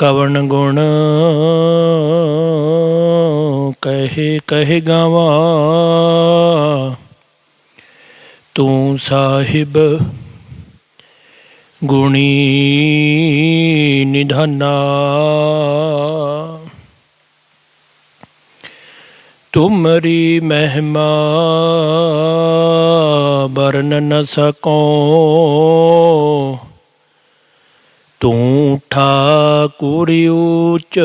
ਕਵਣ ਗੁਣ ਕਹੇ ਕਹੇ ਗਾਵਾ। ਤੂੰ ਸਾਹਿਬ ਗੁਣੀ ਨਿਧਾਨਾ। ਤੁਮਰੀ ਮਹਿਮਾ ਬਰਨ ਨ ਸਕੋ। ਤੂੰ ਠਾਕੁਰ ਉੱਚ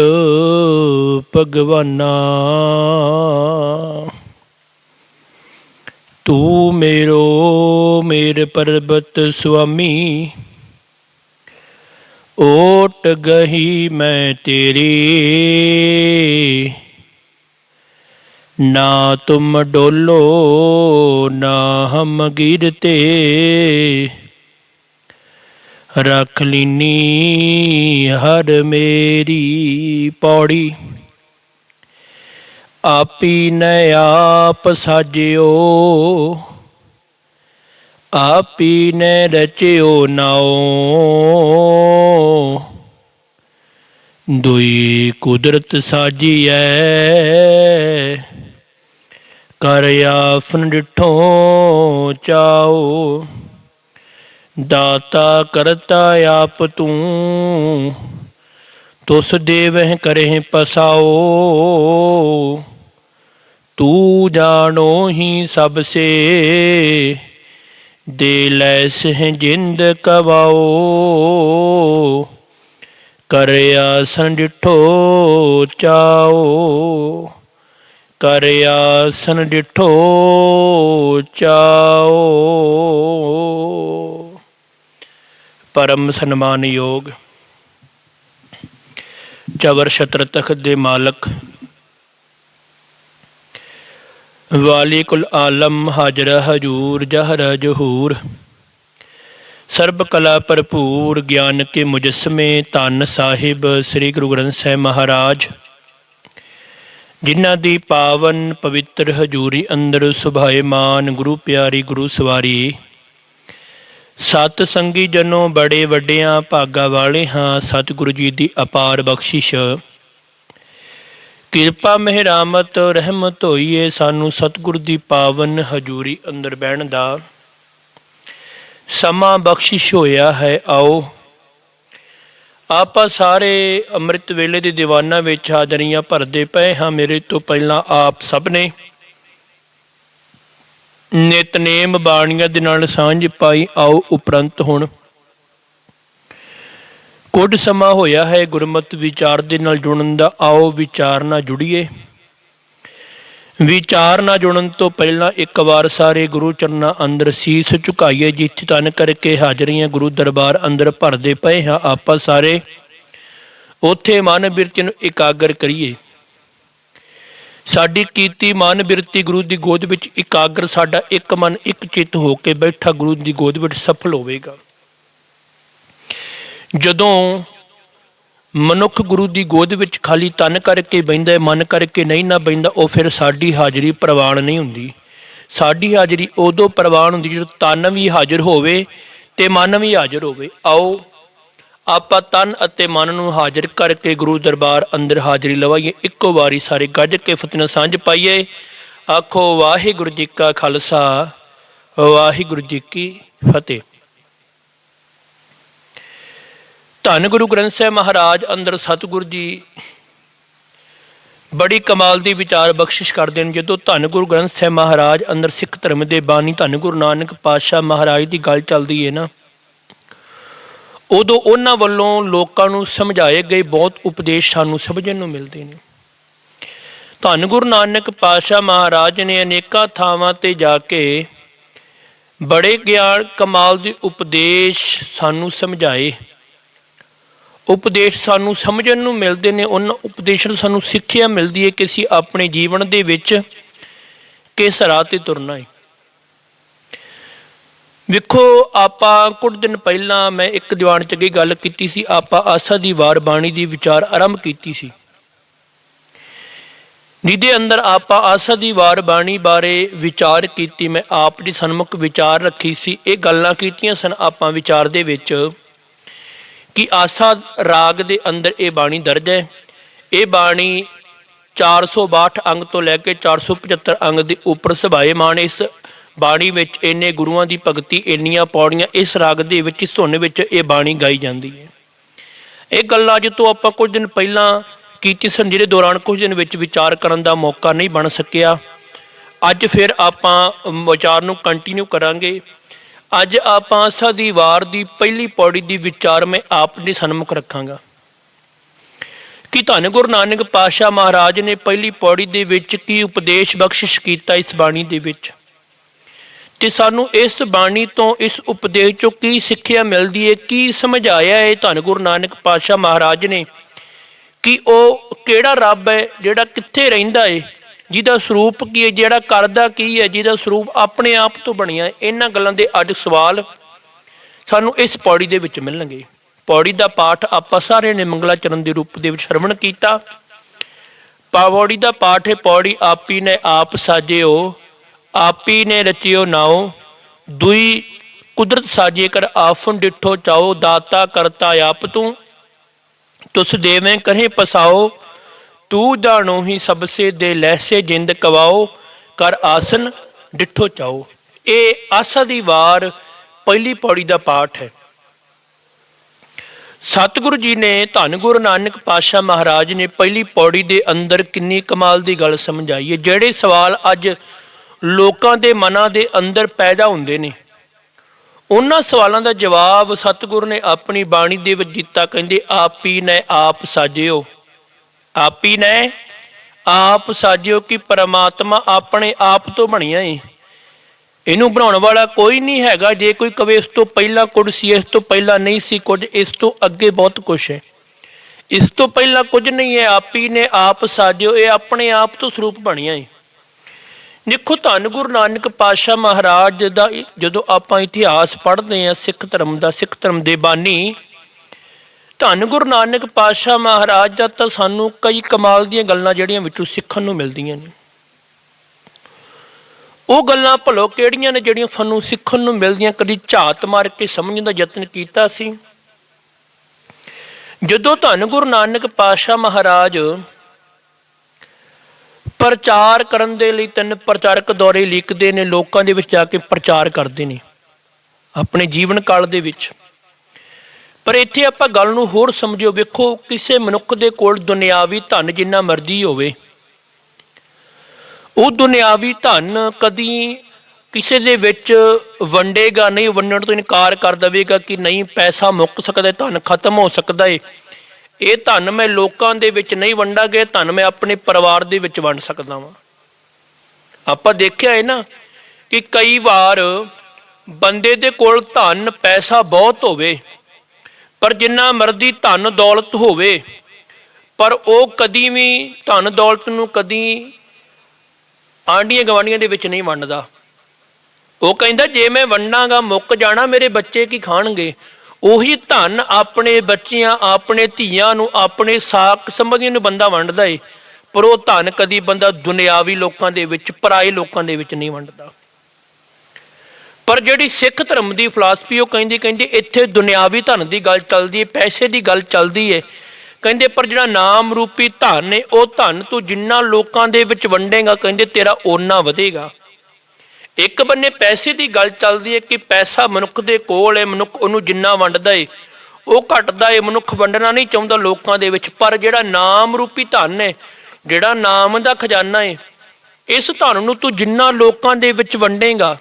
ਭਗਵਾਨਾ। ਤੂੰ ਮੇਰੋ ਮੇਰ ਪਰਬਤ ਸੁਆਮੀ। ਓਟ ਗਹੀ ਮੈਂ ਤੇਰੀ। ਨਾ ਤੁਮ ਡੋਲੋ ਨਾ ਹਮ ਗਿਰਤੇ। ਰਖ ਲੀਨੀ ਹਰ ਮੇਰੀ ਪੌੜੀ। ਆਪੀ ਨੇ ਆਪ ਸਾਜਿਓ, ਆਪੀ ਨੇ ਰਚਿਓ ਨਾਓ ਦੁਈ ਕੁਦਰਤ ਸਾਜੀਐ, ਕਰ ਆਫਨ ਡਿਠੋ ਚਾਓ ਦਾਤਾ ਕਰਤਾ ਆਪ ਤੂੰ, ਤੁਸ ਦੇਵਹਿ ਕਰਹਿ ਪਸਾਓ। ਤੂੰ ਜਾਣੋ ਹੀ ਸਭ ਸੇ, ਦੇ ਲੈ ਸਹਿ ਜਿੰਦ ਕਵਾਓ। ਕਰ ਆਸਨ ਚਾਓ ਕਰ ਆਸਨ ਚਾਓ ਪਰਮ ਸਨਮਾਨਯੋਗ। ਚਵਰ ਛਤਰ ਤਖਤ ਦੇ ਮਾਲਕ। ਵਾਲੀ ਕੁਲ ਆਲਮ ਹਾਜ਼ਰ ਹਜੂਰ, ਜਹਰ ਜਹੂਰ। ਸਰਬ ਕਲਾ ਭਰਪੂਰ, ਗਿਆਨ ਕੇ ਮੁਜਸਮੇ ਧੰਨ ਸਾਹਿਬ, ਸ੍ਰੀ ਗੁਰੂ ਗ੍ਰੰਥ ਸਾਹਿਬ ਮਹਾਰਾਜ। ਜਿਨ੍ਹਾਂ ਦੀ ਪਾਵਨ ਪਵਿੱਤਰ ਹਜੂਰੀ ਅੰਦਰ ਸੁਭਾਏਮਾਨ ਗੁਰੂ ਪਿਆਰੀ ਗੁਰੂ ਸਵਾਰੀ। ਸਤ ਸੰਗੀ ਜਨੋ ਬੜੇ ਵੱਡਿਆਂ ਭਾਗਾ ਵਾਲੇ ਹਾਂ, ਸਤਿਗੁਰੂ ਜੀ ਦੀ ਅਪਾਰ ਬਖਸ਼ਿਸ਼। ਕਿਰਪਾ ਮਹਿਰਾਮਤ, ਰਹਿਮਤ ਹੋਈਏ ਸਾਨੂੰ ਸਤਿਗੁਰ ਦੀ ਪਾਵਨ ਹਜੂਰੀ ਅੰਦਰ ਬਹਿਣ ਦਾ। ਸਮਾਂ ਬਖਸ਼ਿਸ਼ ਹੋਇਆ ਹੈ, ਆਓ। ਆਪਾਂ ਸਾਰੇ ਅੰਮ੍ਰਿਤ ਵੇਲੇ ਦੇ ਦੀਵਾਨਾਂ ਵਿੱਚ ਹਾਜ਼ਰੀਆਂ ਭਰਦੇ ਪਏ ਹਾਂ, ਮੇਰੇ ਤੋਂ ਪਹਿਲਾਂ ਆਪ ਸਭ ਨੇ। ਨਿਤਨੇਮ ਬਾਣੀਆਂ ਦੇ ਨਾਲ ਸਾਂਝ ਪਾਈ ਆਓ ਉਪਰੰਤ ਹੁਣ। ਕੁੱਝ ਸਮਾਂ ਹੋਇਆ ਹੈ ਗੁਰਮਤ ਵਿਚਾਰ ਦੇ ਨਾਲ ਜੁੜਨ ਦਾ, ਆਓ ਵਿਚਾਰ ਨਾਲ ਜੁੜੀਏ। ਵਿਚਾਰ ਨਾਲ ਜੁੜਨ ਤੋਂ ਪਹਿਲਾਂ ਇੱਕ ਵਾਰ ਸਾਰੇ ਗੁਰੂ ਚਰਨਾਂ ਅੰਦਰ ਸੀਸ ਝੁਕਾਈਏ, ਜਿੱਥੇ ਤਨ ਕਰਕੇ ਹਾਜ਼ਰੀਆਂ ਗੁਰੂ ਦਰਬਾਰ ਅੰਦਰ ਭਰਦੇ ਪਏ ਹਾਂ ਆਪਾਂ ਸਾਰੇ। ਉੱਥੇ ਮਨ ਬਿਰਤੀ ਨੂੰ ਇਕਾਗਰ ਕਰੀਏ। ਸਾਡੀ ਕੀਤੀ ਮਨ ਬਿਰਤੀ ਗੁਰੂ ਦੀ ਗੋਦ ਵਿੱਚ ਇਕਾਗਰ, ਸਾਡਾ ਇੱਕ ਮਨ, ਇੱਕ ਚਿੱਤ ਹੋ ਕੇ ਬੈਠਾ ਗੁਰੂ ਦੀ ਗੋਦ ਵਿੱਚ ਸਫਲ ਹੋਵੇਗਾ। ਜਦੋਂ ਮਨੁੱਖ ਗੁਰੂ ਦੀ ਗੋਦ ਵਿੱਚ ਖਾਲੀ ਤਨ ਕਰਕੇ ਬੈਂਦਾ ਮਨ ਕਰਕੇ ਨਹੀਂ ਨਾ ਬੈਂਦਾ ਉਹ ਫਿਰ ਸਾਡੀ ਹਾਜ਼ਰੀ ਪ੍ਰਵਾਨ ਨਹੀਂ ਹੁੰਦੀ। ਸਾਡੀ ਹਾਜ਼ਰੀ ਉਦੋਂ ਪ੍ਰਵਾਨ ਹੁੰਦੀ ਜਦੋਂ ਤਨ ਵੀ ਹਾਜ਼ਰ ਹੋਵੇ ਤੇ ਮਨ ਵੀ ਹਾਜ਼ਰ ਹੋਵੇ। ਆਓ ਆਪਾਂ ਤਨ ਅਤੇ ਮਨ ਨੂੰ ਹਾਜ਼ਰ ਕਰਕੇ ਗੁਰੂ ਦਰਬਾਰ ਅੰਦਰ ਹਾਜ਼ਰੀ ਲਵਾਈਏ। ਇੱਕੋ ਵਾਰੀ ਸਾਰੇ ਗੱਜ ਕੇ ਫਤਿਹ ਸਾਂਝ ਪਾਈਏ। ਆਖੋ, ਵਾਹਿਗੁਰੂ ਜੀ ਕਾ ਖਾਲਸਾ, ਵਾਹਿਗੁਰੂ ਜੀ ਕੀ ਫਤਿਹ। ਧੰਨ ਗੁਰੂ ਗ੍ਰੰਥ ਸਾਹਿਬ ਮਹਾਰਾਜ, ਅੰਦਰ ਸਤਿਗੁਰ ਜੀ ਬੜੀ ਕਮਾਲ ਦੀ ਵਿਚਾਰ ਬਖਸ਼ਿਸ਼ ਕਰਦੇ ਨੇ ਜਦੋਂ ਧੰਨ ਗੁਰੂ ਗ੍ਰੰਥ ਸਾਹਿਬ ਮਹਾਰਾਜ ਅੰਦਰ ਸਿੱਖ ਧਰਮ ਦੇ ਬਾਣੀ ਧੰਨ ਗੁਰੂ ਨਾਨਕ ਪਾਤਸ਼ਾਹ ਮਹਾਰਾਜ ਦੀ ਗੱਲ ਚੱਲਦੀ ਹੈ ਨਾ ਉਦੋਂ ਉਹਨਾਂ ਵੱਲੋਂ ਲੋਕਾਂ ਨੂੰ ਸਮਝਾਏ ਗਏ ਬਹੁਤ ਉਪਦੇਸ਼ ਸਾਨੂੰ ਸਮਝਣ ਨੂੰ ਮਿਲਦੇ ਨੇ। ਧੰਨ ਗੁਰੂ ਨਾਨਕ ਪਾਤਸ਼ਾਹ ਮਹਾਰਾਜ ਨੇ ਅਨੇਕਾਂ ਥਾਵਾਂ ਤੇ ਜਾ ਕੇ ਬੜੇ ਗਿਆਨ ਕਮਾਲ ਦੇ ਉਪਦੇਸ਼ ਸਾਨੂੰ ਸਮਝਾਏ। ਉਪਦੇਸ਼ ਸਾਨੂੰ ਸਮਝਣ ਨੂੰ ਮਿਲਦੇ ਨੇ, ਉਹਨਾਂ ਉਪਦੇਸ਼ਾਂ ਤੋਂ ਸਾਨੂੰ ਸਿੱਖਿਆ ਮਿਲਦੀ ਹੈ ਕਿ ਅਸੀਂ ਆਪਣੇ ਜੀਵਨ ਦੇ ਵਿੱਚ ਕਿਸ ਰਾਹ ਤੇ ਤੁਰਨਾ ਹੈ। ਵੇਖੋ ਆਪਾਂ ਕੁਝ ਦਿਨ ਪਹਿਲਾਂ ਮੈਂ ਇੱਕ ਦੀਵਾਨ ਚ ਗਈ ਗੱਲ ਕੀਤੀ ਸੀ, ਆਪਾਂ ਆਸਾ ਦੀ ਵਾਰ ਬਾਣੀ ਦੀ ਵਿਚਾਰ ਆਰੰਭ ਕੀਤੀ ਸੀ। ਜਿਹਦੇ ਅੰਦਰ ਆਪਾਂ ਆਸਾ ਦੀ ਵਾਰ ਬਾਣੀ ਬਾਰੇ ਵਿਚਾਰ ਕੀਤੀ, ਮੈਂ ਆਪ ਦੀ ਸਨਮੁਖ ਵਿਚਾਰ ਰੱਖੀ ਸੀ, ਇਹ ਗੱਲਾਂ ਕੀਤੀਆਂ ਸਨ ਆਪਾਂ ਵਿਚਾਰ ਦੇ ਵਿੱਚ ਕਿ ਆਸਾ ਰਾਗ ਦੇ ਅੰਦਰ ਇਹ ਬਾਣੀ ਦਰਜ ਹੈ। ਇਹ ਬਾਣੀ 462 ਅੰਗ ਤੋਂ ਲੈ ਕੇ 475 ਅੰਗ ਦੇ ਉੱਪਰ ਸਭਾਏਮਾਨ ਇਸ ਬਾਣੀ ਵਿੱਚ ਇੰਨੇ ਗੁਰੂਆਂ ਦੀ ਭਗਤੀ ਇੰਨੀਆਂ ਪੌੜੀਆਂ ਇਸ ਰਾਗ ਦੇ ਵਿੱਚ, ਇਸ ਧੁਨ ਵਿੱਚ ਇਹ ਬਾਣੀ ਗਾਈ ਜਾਂਦੀ ਹੈ। ਇਹ ਗੱਲਾਂ ਅੱਜ ਤੋਂ ਆਪਾਂ ਕੁਝ ਦਿਨ ਪਹਿਲਾਂ ਕੀਤੀ ਸਨ ਜਿਹਦੇ ਦੌਰਾਨ ਕੁਝ ਦਿਨ ਵਿੱਚ ਵਿਚਾਰ ਕਰਨ ਦਾ ਮੌਕਾ ਨਹੀਂ ਬਣ ਸਕਿਆ। ਅੱਜ ਫਿਰ ਆਪਾਂ ਵਿਚਾਰ ਨੂੰ ਕੰਟੀਨਿਊ ਕਰਾਂਗੇ। ਅੱਜ ਆਪਾਂ ਸਦੀ ਵਾਰ ਦੀ ਪਹਿਲੀ ਪੌੜੀ ਦੀ ਵਿਚਾਰ ਮੈਂ ਆਪ ਦੇ ਸਨਮੁਖ ਰੱਖਾਂਗਾ। ਕਿ ਧੰਨ ਗੁਰੂ ਨਾਨਕ ਪਾਤਸ਼ਾਹ ਮਹਾਰਾਜ ਨੇ ਪਹਿਲੀ ਪੌੜੀ ਦੇ ਵਿੱਚ ਕੀ ਉਪਦੇਸ਼ ਬਖਸ਼ਿਸ਼ ਕੀਤਾ ਇਸ ਬਾਣੀ ਦੇ ਵਿੱਚ? ਤੇ ਸਾਨੂੰ ਇਸ ਬਾਣੀ ਤੋਂ, ਇਸ ਉਪਦੇਸ਼ ਚੋਂ ਕੀ ਸਿੱਖਿਆ ਮਿਲਦੀ ਹੈ ਕੀ ਸਮਝਾਇਆ ਹੈ ਧੰਨ ਗੁਰੂ ਨਾਨਕ ਪਾਤਸ਼ਾਹ ਮਹਾਰਾਜ ਨੇ, ਕਿ ਉਹ ਕਿਹੜਾ ਰੱਬ ਹੈ ਜਿਹੜਾ ਕਿੱਥੇ ਰਹਿੰਦਾ ਹੈ ਜਿਹਦਾ ਸਰੂਪ ਕੀ ਹੈ ਜਿਹੜਾ ਕਰਦਾ ਕੀ ਹੈ ਜਿਹਦਾ ਸਰੂਪ ਆਪਣੇ ਆਪ ਤੋਂ ਬਣਿਆ ਇਹਨਾਂ ਗੱਲਾਂ ਦੇ ਅੱਜ ਸਵਾਲ ਸਾਨੂੰ ਇਸ ਪੌੜੀ ਦੇ ਵਿੱਚ ਮਿਲਣਗੇ। ਪੌੜੀ ਦਾ ਪਾਠ ਆਪਾਂ ਸਾਰਿਆਂ ਨੇ ਮੰਗਲਾਚਰਨ ਦੇ ਰੂਪ ਦੇ ਵਿੱਚ ਸ਼ਰਵਣ ਕੀਤਾ। ਪੌੜੀ ਦਾ ਪਾਠ ਹੈ ਪੌੜੀ ਆਪੀ ਨੇ ਆਪ ਸਾਜਿਓ। ਆਪੀ ਨੇ ਰਚਿਓ ਨਾਉ, ਦੁਈ ਕੁਦਰਤ ਸਾਜੇ ਕਰ ਆਫਨ ਡਿਠੋ ਚਾਓ ਦਾਤਾ ਕਰਤਾ ਆਪ ਤੂੰ। ਤੁਸ ਦੇਵੇਂ ਕਰੇ ਪਸਾਓ ਤੂੰ ਜਾਣੋ ਹੀ ਸਬਸੇ ਦੇ ਲਹਿਸੇ ਜਿੰਦ ਕਵਾਓ ਕਰ ਆਸਨ ਡਿਠੋ ਚਾਓ ਇਹ ਆਸਾ ਦੀ ਵਾਰ ਪਹਿਲੀ ਪੌੜੀ ਦਾ ਪਾਠ ਹੈ। ਸਤਿਗੁਰੂ ਜੀ ਨੇ ਧੰਨ ਗੁਰੂ ਨਾਨਕ ਪਾਤਸ਼ਾਹ ਮਹਾਰਾਜ ਨੇ ਪਹਿਲੀ ਪੌੜੀ ਦੇ ਅੰਦਰ ਕਿੰਨੀ ਕਮਾਲ ਦੀ ਗੱਲ ਸਮਝਾਈ ਹੈ। ਜਿਹੜੇ ਸਵਾਲ ਅੱਜ ਲੋਕਾਂ ਦੇ ਮਨਾਂ ਦੇ ਅੰਦਰ ਪੈਦਾ ਹੁੰਦੇ ਨੇ। ਉਹਨਾਂ ਸਵਾਲਾਂ ਦਾ ਜਵਾਬ ਸਤਿਗੁਰੂ ਨੇ ਆਪਣੀ ਬਾਣੀ ਦੇ ਵਿੱਚ ਦਿੱਤਾ, ਕਹਿੰਦੇ, ਆਪੀ ਨੇ ਆਪ ਸਾਜਿਓ। ਆਪੀ ਨੇ ਆਪ ਸਾਜਿਓ ਕਿ ਪਰਮਾਤਮਾ ਆਪਣੇ ਆਪ ਤੋਂ ਬਣਿਆ ਏ। ਇਹਨੂੰ ਬਣਾਉਣ ਵਾਲਾ ਕੋਈ ਨਹੀਂ ਹੈਗਾ। ਜੇ ਕੋਈ ਕਵੇ, ਇਸ ਤੋਂ ਪਹਿਲਾਂ ਕੁਝ ਸੀ, ਇਸ ਤੋਂ ਪਹਿਲਾਂ ਨਹੀਂ ਸੀ ਕੁਝ, ਇਸ ਤੋਂ ਅੱਗੇ ਬਹੁਤ ਕੁਝ ਹੈ। ਇਸ ਤੋਂ ਪਹਿਲਾਂ ਕੁਝ ਨਹੀਂ ਹੈ। ਆਪੀ ਨੇ ਆਪ ਸਾਜਿਓ। ਇਹ ਆਪਣੇ ਆਪ ਤੋਂ ਸਰੂਪ ਬਣਿਆ ਏ। ਦੇਖੋ ਧੰਨ ਗੁਰੂ ਨਾਨਕ ਪਾਤਸ਼ਾਹ ਮਹਾਰਾਜ ਦਾ ਜਦੋਂ ਆਪਾਂ ਇਤਿਹਾਸ ਪੜ੍ਹਦੇ ਹਾਂ, ਸਿੱਖ ਧਰਮ ਦਾ, ਸਿੱਖ ਧਰਮ ਦੇ ਬਾਨੀ, ਧੰਨ ਗੁਰੂ ਨਾਨਕ ਪਾਤਸ਼ਾਹ ਮਹਾਰਾਜ ਦਾ ਤਾਂ ਸਾਨੂੰ ਕਈ ਕਮਾਲ ਦੀਆਂ ਗੱਲਾਂ ਜਿਹੜੀਆਂ ਵਿੱਚੋਂ ਸਿੱਖਣ ਨੂੰ ਮਿਲਦੀਆਂ ਨੇ। ਉਹ ਗੱਲਾਂ ਭਲੋ ਕਿਹੜੀਆਂ ਨੇ ਜਿਹੜੀਆਂ ਸਾਨੂੰ ਸਿੱਖਣ ਨੂੰ ਮਿਲਦੀਆਂ? ਕਦੀ ਝਾਤ ਮਾਰ ਕੇ ਸਮਝਣ ਦਾ ਯਤਨ ਕੀਤਾ ਸੀ। ਜਦੋਂ ਧੰਨ ਗੁਰੂ ਨਾਨਕ ਪਾਤਸ਼ਾਹ ਮਹਾਰਾਜ ਪ੍ਰਚਾਰ ਕਰਨ ਦੇ ਲਈ ਤਿੰਨ ਪ੍ਰਚਾਰਕ ਦੌਰੇ ਲਿਖਦੇ ਨੇ, ਲੋਕਾਂ ਦੇ ਵਿੱਚ ਜਾ ਕੇ ਪ੍ਰਚਾਰ ਕਰਦੇ ਨੇ, ਆਪਣੇ ਜੀਵਨ ਕਾਲ ਦੇ ਵਿੱਚ। ਪਰ ਇੱਥੇ ਆਪਾਂ ਗੱਲ ਨੂੰ ਹੋਰ ਸਮਝਿਓ, ਵੇਖੋ ਕਿਸੇ ਮਨੁੱਖ ਦੇ ਕੋਲ ਦੁਨਿਆਵੀ ਧਨ ਜਿੰਨਾ ਮਰਜ਼ੀ ਹੋਵੇ, ਉਹ ਦੁਨਿਆਵੀ ਧਨ ਕਦੀ ਕਿਸੇ ਦੇ ਵਿੱਚ ਵੰਡੇਗਾ ਨਹੀਂ, ਵੰਡਣ ਤੋਂ ਇਨਕਾਰ ਕਰ ਦੇਵੇਗਾ ਕਿ ਨਹੀਂ, ਪੈਸਾ ਮੁੱਕ ਸਕਦਾ ਧਨ ਖਤਮ ਹੋ ਸਕਦਾ ਏ ਇਹ ਧਨ ਮੈਂ ਲੋਕਾਂ ਦੇ ਵਿੱਚ ਨਹੀਂ ਵੰਡਾਂਗੇ, ਧਨ ਮੈਂ ਆਪਣੇ ਪਰਿਵਾਰ ਦੇ ਵਿੱਚ ਵੰਡ ਸਕਦਾ ਵਾਂ। ਆਪਾਂ ਦੇਖਿਆ ਹੈ ਨਾ ਕਿ ਕਈ ਵਾਰ ਬੰਦੇ ਦੇ ਕੋਲ ਧਨ, ਪੈਸਾ ਬਹੁਤ ਹੋਵੇ, ਪਰ ਜਿੰਨਾ ਮਰਦੀ ਧਨ ਦੌਲਤ ਹੋਵੇ, ਪਰ ਉਹ ਕਦੀ ਵੀ ਧਨ ਦੌਲਤ ਨੂੰ ਕਦੀ ਆਂਡੀਆਂ ਗਵਾਂਡੀਆਂ ਦੇ ਵਿੱਚ ਨਹੀਂ ਵੰਡਦਾ। ਉਹ ਕਹਿੰਦਾ, ਜੇ ਮੈਂ ਵੰਡਾਂਗਾ, ਮੁੱਕ ਜਾਣਾ, ਮੇਰੇ ਬੱਚੇ ਕੀ ਖਾਣਗੇ? ਉਹੀ ਧਨ ਆਪਣੇ ਬੱਚਿਆਂ, ਆਪਣੇ ਧੀਆਂ ਨੂੰ ਆਪਣੇ ਸਾਕ ਸੰਬੰਧੀਆਂ ਨੂੰ ਬੰਦਾ ਵੰਡਦਾ ਏ। ਪਰ ਉਹ ਧਨ ਕਦੀ ਬੰਦਾ ਦੁਨਿਆਵੀ ਲੋਕਾਂ ਦੇ ਵਿੱਚ, ਪਰਾਏ ਲੋਕਾਂ ਦੇ ਵਿੱਚ ਨਹੀਂ ਵੰਡਦਾ। ਪਰ ਜਿਹੜੀ ਸਿੱਖ ਧਰਮ ਦੀ ਫਲਸਫੀ ਉਹ ਕਹਿੰਦੀ ਕਹਿੰਦੀ ਇੱਥੇ ਦੁਨਿਆਵੀ ਧਨ ਦੀ ਗੱਲ ਚੱਲਦੀ ਹੈ ਪੈਸੇ ਦੀ ਗੱਲ ਚੱਲਦੀ ਹੈ ਕਹਿੰਦੇ, ਪਰ ਜਿਹੜਾ ਨਾਮ ਰੂਪੀ ਧਨ ਏ, ਉਹ ਧਨ ਤੂੰ ਜਿੰਨਾ ਲੋਕਾਂ ਦੇ ਵਿੱਚ ਵੰਡੇਗਾ, ਕਹਿੰਦੇ ਤੇਰਾ ਓਨਾ ਵਧੇਗਾ। ਇੱਕ ਬੰਨੇ ਪੈਸੇ ਦੀ ਗੱਲ ਚੱਲਦੀ ਹੈ ਕਿ ਪੈਸਾ ਮਨੁੱਖ ਦੇ ਕੋਲ ਹੈ, ਮਨੁੱਖ ਉਹਨੂੰ ਜਿੰਨਾ ਵੰਡਦਾ ਏ। ਉਹ ਘਟਦਾ ਏ, ਮਨੁੱਖ ਵੰਡਣਾ ਨਹੀਂ ਚਾਹੁੰਦਾ ਲੋਕਾਂ ਦੇ ਵਿੱਚ, ਪਰ ਜਿਹੜਾ ਨਾਮ ਰੂਪੀ ਧਨ ਹੈ, ਜਿਹੜਾ ਨਾਮ ਦਾ ਖਜ਼ਾਨਾ ਏ, ਇਸ ਧਨ ਨੂੰ ਤੂੰ ਜਿੰਨਾ ਲੋਕਾਂ ਦੇ ਵਿੱਚ ਵੰਡੇਗਾ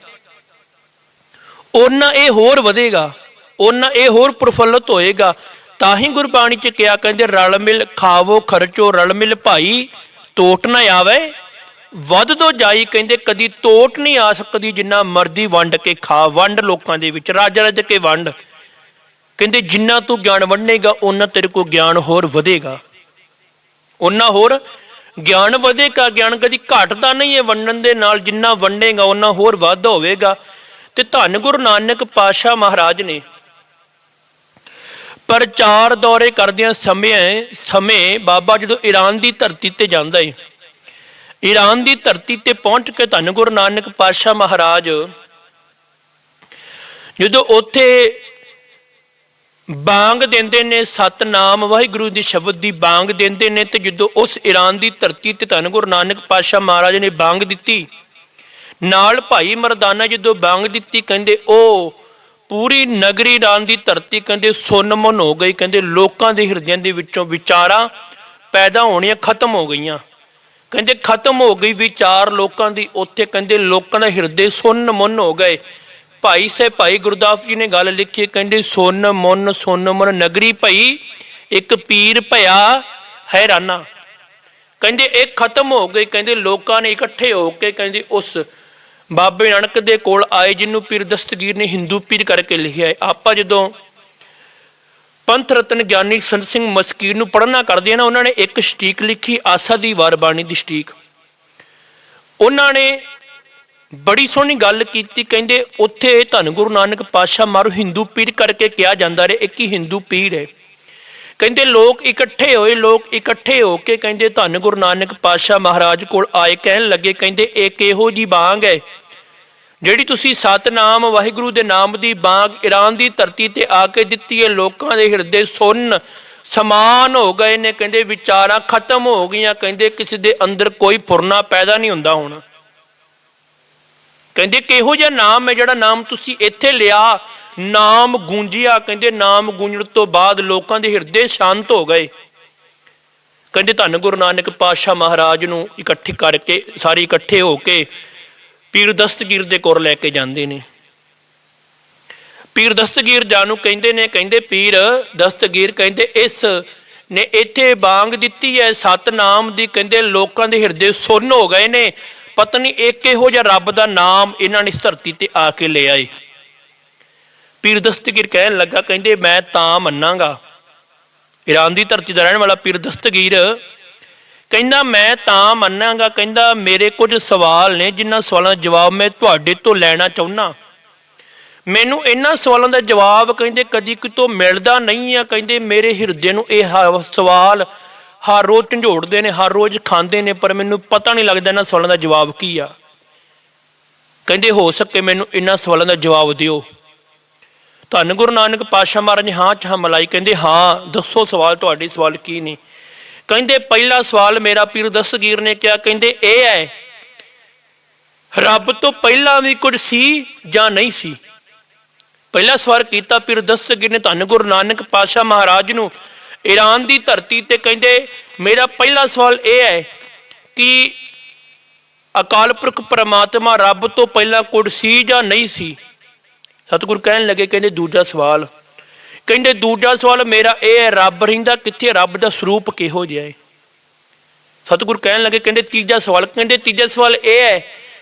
ਉਹਨਾਂ ਇਹ ਹੋਰ ਵਧੇਗਾ ਉਹਨਾਂ ਇਹ ਹੋਰ ਪ੍ਰਫੁੱਲਤ ਹੋਏਗਾ। ਤਾਂ ਹੀ ਗੁਰਬਾਣੀ ਚ ਕਿਹਾ ਕਹਿੰਦੇ, ਰਲ ਮਿਲ ਖਾਵੋ ਖਰਚੋ, ਰਲ ਮਿਲ ਭਾਈ, ਤੋਟ ਨਾ ਆਵੇ। ਵੱਧ ਤੋਂ ਜਾਈ ਕਹਿੰਦੇ ਕਦੀ ਤੋਟ ਨਹੀਂ ਆ ਸਕਦੀ ਜਿੰਨਾ ਮਰਜ਼ੀ ਵੰਡ ਕੇ ਖਾ, ਵੰਡ ਲੋਕਾਂ ਦੇ ਵਿੱਚ, ਰੱਜ ਰੱਜ ਕੇ ਵੰਡ। ਕਹਿੰਦੇ ਜਿੰਨਾ ਤੂੰ ਗਿਆਨ ਵੰਡੇਗਾ ਉਹਨਾਂ ਤੇਰੇ ਕੋਲ ਗਿਆਨ ਹੋਰ ਵਧੇਗਾ। ਉਹਨਾਂ ਹੋਰ ਗਿਆਨ ਵਧੇਗਾ, ਗਿਆਨ ਕਦੀ ਘਟਦਾ ਨਹੀਂ ਹੈ ਵੰਡਣ ਦੇ ਨਾਲ, ਜਿੰਨਾ ਵੰਡੇਗਾ ਉਹਨਾਂ ਹੋਰ ਵੱਧ ਹੋਵੇਗਾ। ਤੇ ਧੰਨ ਗੁਰੂ ਨਾਨਕ ਪਾਤਸ਼ਾਹ ਮਹਾਰਾਜ ਨੇ ਪ੍ਰਚਾਰ ਦੌਰੇ ਕਰਦਿਆਂ ਸਮੇਂ ਸਮੇਂ ਬਾਬਾ ਜਦੋਂ ਈਰਾਨ ਦੀ ਧਰਤੀ ਤੇ ਜਾਂਦਾ ਏ ਈਰਾਨ ਦੀ ਧਰਤੀ ਤੇ ਪਹੁੰਚ ਕੇ ਧੰਨ ਗੁਰੂ ਨਾਨਕ ਪਾਤਸ਼ਾਹ ਮਹਾਰਾਜ ਜਦੋਂ ਉੱਥੇ ਬਾਂਗ ਦਿੰਦੇ ਨੇ, ਸਤਨਾਮ ਵਾਹਿਗੁਰੂ ਦੀ ਸ਼ਬਦ ਦੀ ਬਾਂਗ ਦਿੰਦੇ ਨੇ ਤੇ ਜਦੋਂ ਉਸ ਈਰਾਨ ਦੀ ਧਰਤੀ ਤੇ ਧੰਨ ਗੁਰੂ ਨਾਨਕ ਪਾਤਸ਼ਾਹ ਮਹਾਰਾਜ ਨੇ ਬਾਂਗ ਦਿੱਤੀ, ਨਾਲ ਭਾਈ ਮਰਦਾਨਾ ਜਦੋਂ ਬਾਂਗ ਦਿੱਤੀ ਕਹਿੰਦੇ ਉਹ ਪੂਰੀ ਨਗਰੀ ਈਰਾਨ ਦੀ ਧਰਤੀ ਕਹਿੰਦੇ ਸੁੰਨਮਨ ਹੋ ਗਈ, ਕਹਿੰਦੇ ਲੋਕਾਂ ਦੇ ਹਿਰਦਿਆਂ ਦੇ ਵਿੱਚੋਂ ਵਿਚਾਰਾਂ ਪੈਦਾ ਹੋਣੀਆਂ, ਖਤਮ ਹੋ ਗਈਆਂ। ਕਹਿੰਦੇ ਖਤਮ ਹੋ ਗਈ ਵਿਚਾਰ ਲੋਕਾਂ ਦੀ। ਉੱਥੇ ਕਹਿੰਦੇ ਲੋਕਾਂ ਦੇ ਹਿਰਦੇ ਸੁੰਨ ਮਨ ਹੋ ਗਏ। ਭਾਈ ਸੇ ਭਾਈ ਗੁਰਦਾਸ ਜੀ ਨੇ ਗੱਲ ਲਿਖੀ, ਕਹਿੰਦੇ ਸੁੰਨ ਮਨ ਸੁੰਨ ਮਨ ਨਗਰੀ ਭਈ, ਇੱਕ ਪੀਰ ਭਇਆ ਹੈਰਾਨਾ। ਕਹਿੰਦੇ ਇਹ ਖਤਮ ਹੋ ਗਈ, ਕਹਿੰਦੇ ਲੋਕਾਂ ਨੇ ਇਕੱਠੇ ਹੋ ਕੇ ਕਹਿੰਦੇ ਉਸ ਬਾਬੇ ਨਾਨਕ ਦੇ ਕੋਲ ਆਏ, ਜਿਹਨੂੰ ਪੀਰ ਦਸਤਗੀਰ ਨੇ ਹਿੰਦੂ ਪੀਰ ਕਰਕੇ ਲਿਖਿਆ ਹੈ। ਆਪਾਂ ਜਦੋਂ ਪੰਥ ਰਤਨ ਗਿਆਨੀ ਸੰਤ ਸਿੰਘ ਮਸਕੀਰ ਨੂੰ ਪੜ੍ਹਨਾ ਕਰਦੇ ਨਾ, ਉਹਨਾਂ ਨੇ ਇੱਕ ਸਟੀਕ ਲਿਖੀ, ਆਸਾ ਦੀ ਵਾਰ ਬਾਣੀ ਦੀ ਸਟੀਕ। ਉਹਨਾਂ ਨੇ ਬੜੀ ਸੋਹਣੀ ਗੱਲ ਕੀਤੀ, ਕਹਿੰਦੇ ਉੱਥੇ ਧੰਨ ਗੁਰੂ ਨਾਨਕ ਪਾਤਸ਼ਾਹ ਮਾਰੂ ਹਿੰਦੂ ਪੀਰ ਕਰਕੇ ਕਿਹਾ ਜਾਂਦਾ ਰਿਹਾ, ਇੱਕ ਹੀ ਹਿੰਦੂ ਪੀਰ ਹੈ। ਕਹਿੰਦੇ ਲੋਕ ਇਕੱਠੇ ਹੋਏ, ਲੋਕ ਇਕੱਠੇ ਹੋ ਕੇ ਕਹਿੰਦੇ ਧੰਨ ਗੁਰੂ ਨਾਨਕ ਪਾਤਸ਼ਾਹ ਮਹਾਰਾਜ ਕੋਲ ਆਏ, ਕਹਿਣ ਲੱਗੇ, ਕਹਿੰਦੇ, ਇਹ ਕਿਹੋ ਜੀ ਬਾਂਗ ਹੈ? ਜਿਹੜੀ ਤੁਸੀਂ ਸਤਨਾਮ ਵਾਹਿਗੁਰੂ ਦੇ ਨਾਮ ਦੀ ਬਾਗ ਈਰਾਨ ਦੀ ਧਰਤੀ ਤੇ ਆ ਕੇ ਦਿੱਤੀ ਹੈ, ਲੋਕਾਂ ਦੇ ਹਿਰਦੇ ਸੁੰਨ ਸਮਾਨ ਹੋ ਗਏ ਨੇ, ਕਹਿੰਦੇ ਵਿਚਾਰਾਂ ਖਤਮ ਹੋ ਗਈਆਂ, ਕਹਿੰਦੇ ਕਿਸੇ ਦੇ ਅੰਦਰ ਕੋਈ ਫੁਰਨਾ ਪੈਦਾ ਨਹੀਂ ਹੁੰਦਾ ਹੁਣ। ਕਹਿੰਦੇ ਕਿਹੋ ਜਿਹਾ ਨਾਮ ਹੈ ਜਿਹੜਾ ਨਾਮ ਤੁਸੀਂ ਇੱਥੇ ਲਿਆ? ਨਾਮ ਗੂੰਜਿਆ, ਕਹਿੰਦੇ ਨਾਮ ਗੂੰਜਣ ਤੋਂ ਬਾਅਦ ਲੋਕਾਂ ਦੇ ਹਿਰਦੇ ਸ਼ਾਂਤ ਹੋ ਗਏ। ਕਹਿੰਦੇ ਧੰਨ ਗੁਰੂ ਨਾਨਕ ਪਾਤਸ਼ਾਹ ਮਹਾਰਾਜ ਨੂੰ ਇਕੱਠੇ ਕਰਕੇ, ਸਾਰੇ ਇਕੱਠੇ ਹੋ ਕੇ ਪੀਰ ਦਸਤਗੀਰ ਦੇ ਕੋਲ ਲੈ ਕੇ ਜਾਂਦੇ ਨੇ। ਪੀਰ ਦਸਤਗੀਰ ਜਾਨੂੰ ਕਹਿੰਦੇ ਨੇ, ਕਹਿੰਦੇ ਪੀਰ ਦਸਤਗੀਰ ਕਹਿੰਦੇ ਇਸ ਨੇ ਇੱਥੇ ਬਾਂਗ ਦਿੱਤੀ ਹੈ, ਸਤਨਾਮ ਦੀ ਕਹਿੰਦੇ ਲੋਕਾਂ ਦੇ ਹਿਰਦੇ ਸੁੰਨ ਹੋ ਗਏ ਨੇ। ਪਤਾ ਨਹੀਂ ਇੱਕ ਇਹੋ ਜਿਹਾ ਰੱਬ ਦਾ ਨਾਮ ਇਹਨਾਂ ਨੇ ਇਸ ਧਰਤੀ ਤੇ ਆ ਕੇ ਲੈ ਆਏ। ਪੀਰ ਦਸਤਗੀਰ ਕਹਿਣ ਲੱਗਾ, ਕਹਿੰਦੇ ਮੈਂ ਤਾਂ ਮੰਨਾਂਗਾ। ਈਰਾਨ ਦੀ ਧਰਤੀ ਦਾ ਰਹਿਣ ਵਾਲਾ ਪੀਰ ਦਸਤਗੀਰ ਕਹਿੰਦਾ, ਮੈਂ ਤਾਂ ਮੰਨਾਂਗਾ। ਕਹਿੰਦਾ, ਮੇਰੇ ਕੁਝ ਸਵਾਲ ਨੇ, ਜਿਨ੍ਹਾਂ ਸਵਾਲਾਂ ਦਾ ਜਵਾਬ ਮੈਂ ਤੁਹਾਡੇ ਤੋਂ ਲੈਣਾ ਚਾਹੁੰਦਾ। ਮੈਨੂੰ ਇਹਨਾਂ ਸਵਾਲਾਂ ਦਾ ਜਵਾਬ ਕਹਿੰਦੇ ਕਦੀ ਕਿਤੋਂ ਮਿਲਦਾ ਨਹੀਂ ਆ। ਕਹਿੰਦੇ, ਮੇਰੇ ਹਿਰਦੇ ਨੂੰ ਇਹ ਸਵਾਲ ਹਰ ਰੋਜ਼ ਝੰਜੋੜਦੇ ਨੇ, ਹਰ ਰੋਜ਼ ਖਾਂਦੇ ਨੇ, ਪਰ ਮੈਨੂੰ ਪਤਾ ਨਹੀਂ ਲੱਗਦਾ ਇਹਨਾਂ ਸਵਾਲਾਂ ਦਾ ਜਵਾਬ ਕੀ ਆ। ਕਹਿੰਦੇ, ਹੋ ਸਕੇ ਮੈਨੂੰ ਇਹਨਾਂ ਸਵਾਲਾਂ ਦਾ ਜਵਾਬ ਦਿਓ। ਧੰਨ ਗੁਰੂ ਨਾਨਕ ਪਾਤਸ਼ਾਹ ਮਹਾਰਾਜ ਨੇ ਹਾਂ ਚ ਹਾਂ ਮਲਾਈ, ਕਹਿੰਦੇ, ਹਾਂ, ਦੱਸੋ ਸਵਾਲ, ਤੁਹਾਡੇ ਸਵਾਲ ਕੀ ਨੇ? ਕਹਿੰਦੇ ਪਹਿਲਾ ਸਵਾਲ ਮੇਰਾ ਪੀਰ ਦਸਗੀਰ ਨੇ ਕਿਹਾ, ਕਹਿੰਦੇ ਇਹ ਹੈ, ਰੱਬ ਤੋਂ ਪਹਿਲਾਂ ਵੀ ਕੁਝ ਸੀ ਜਾਂ ਨਹੀਂ ਸੀ? ਪਹਿਲਾ ਸਵਾਲ ਕੀਤਾ ਪੀਰ ਦਸਤਗੀਰ ਨੇ ਧੰਨ ਗੁਰੂ ਨਾਨਕ ਪਾਤਸ਼ਾਹ ਮਹਾਰਾਜ ਨੂੰ, ਈਰਾਨ ਦੀ ਧਰਤੀ ਤੇ ਕਹਿੰਦੇ ਮੇਰਾ ਪਹਿਲਾ ਸਵਾਲ ਇਹ ਹੈ ਕਿ ਅਕਾਲ ਪੁਰਖ ਪ੍ਰਮਾਤਮਾ ਰੱਬ ਤੋਂ ਪਹਿਲਾਂ ਕੁਝ ਸੀ ਜਾਂ ਨਹੀਂ ਸੀ? ਸਤਿਗੁਰ ਕਹਿਣ ਲੱਗੇ, ਕਹਿੰਦੇ ਦੂਜਾ ਸਵਾਲ ਕਹਿੰਦੇ ਦੂਜਾ ਸਵਾਲ ਮੇਰਾ ਇਹ ਹੈ, ਰੱਬ ਰਹਿੰਦਾ ਕਿੱਥੇ, ਰੱਬ ਦਾ ਸਰੂਪ ਕਿਹੋ ਜਿਹਾ ਹੈ? ਸਤਿਗੁਰ ਕਹਿਣ ਲੱਗੇ, ਕਹਿੰਦੇ ਤੀਜਾ ਸਵਾਲ, ਕਹਿੰਦੇ ਤੀਜਾ ਸਵਾਲ ਇਹ ਹੈ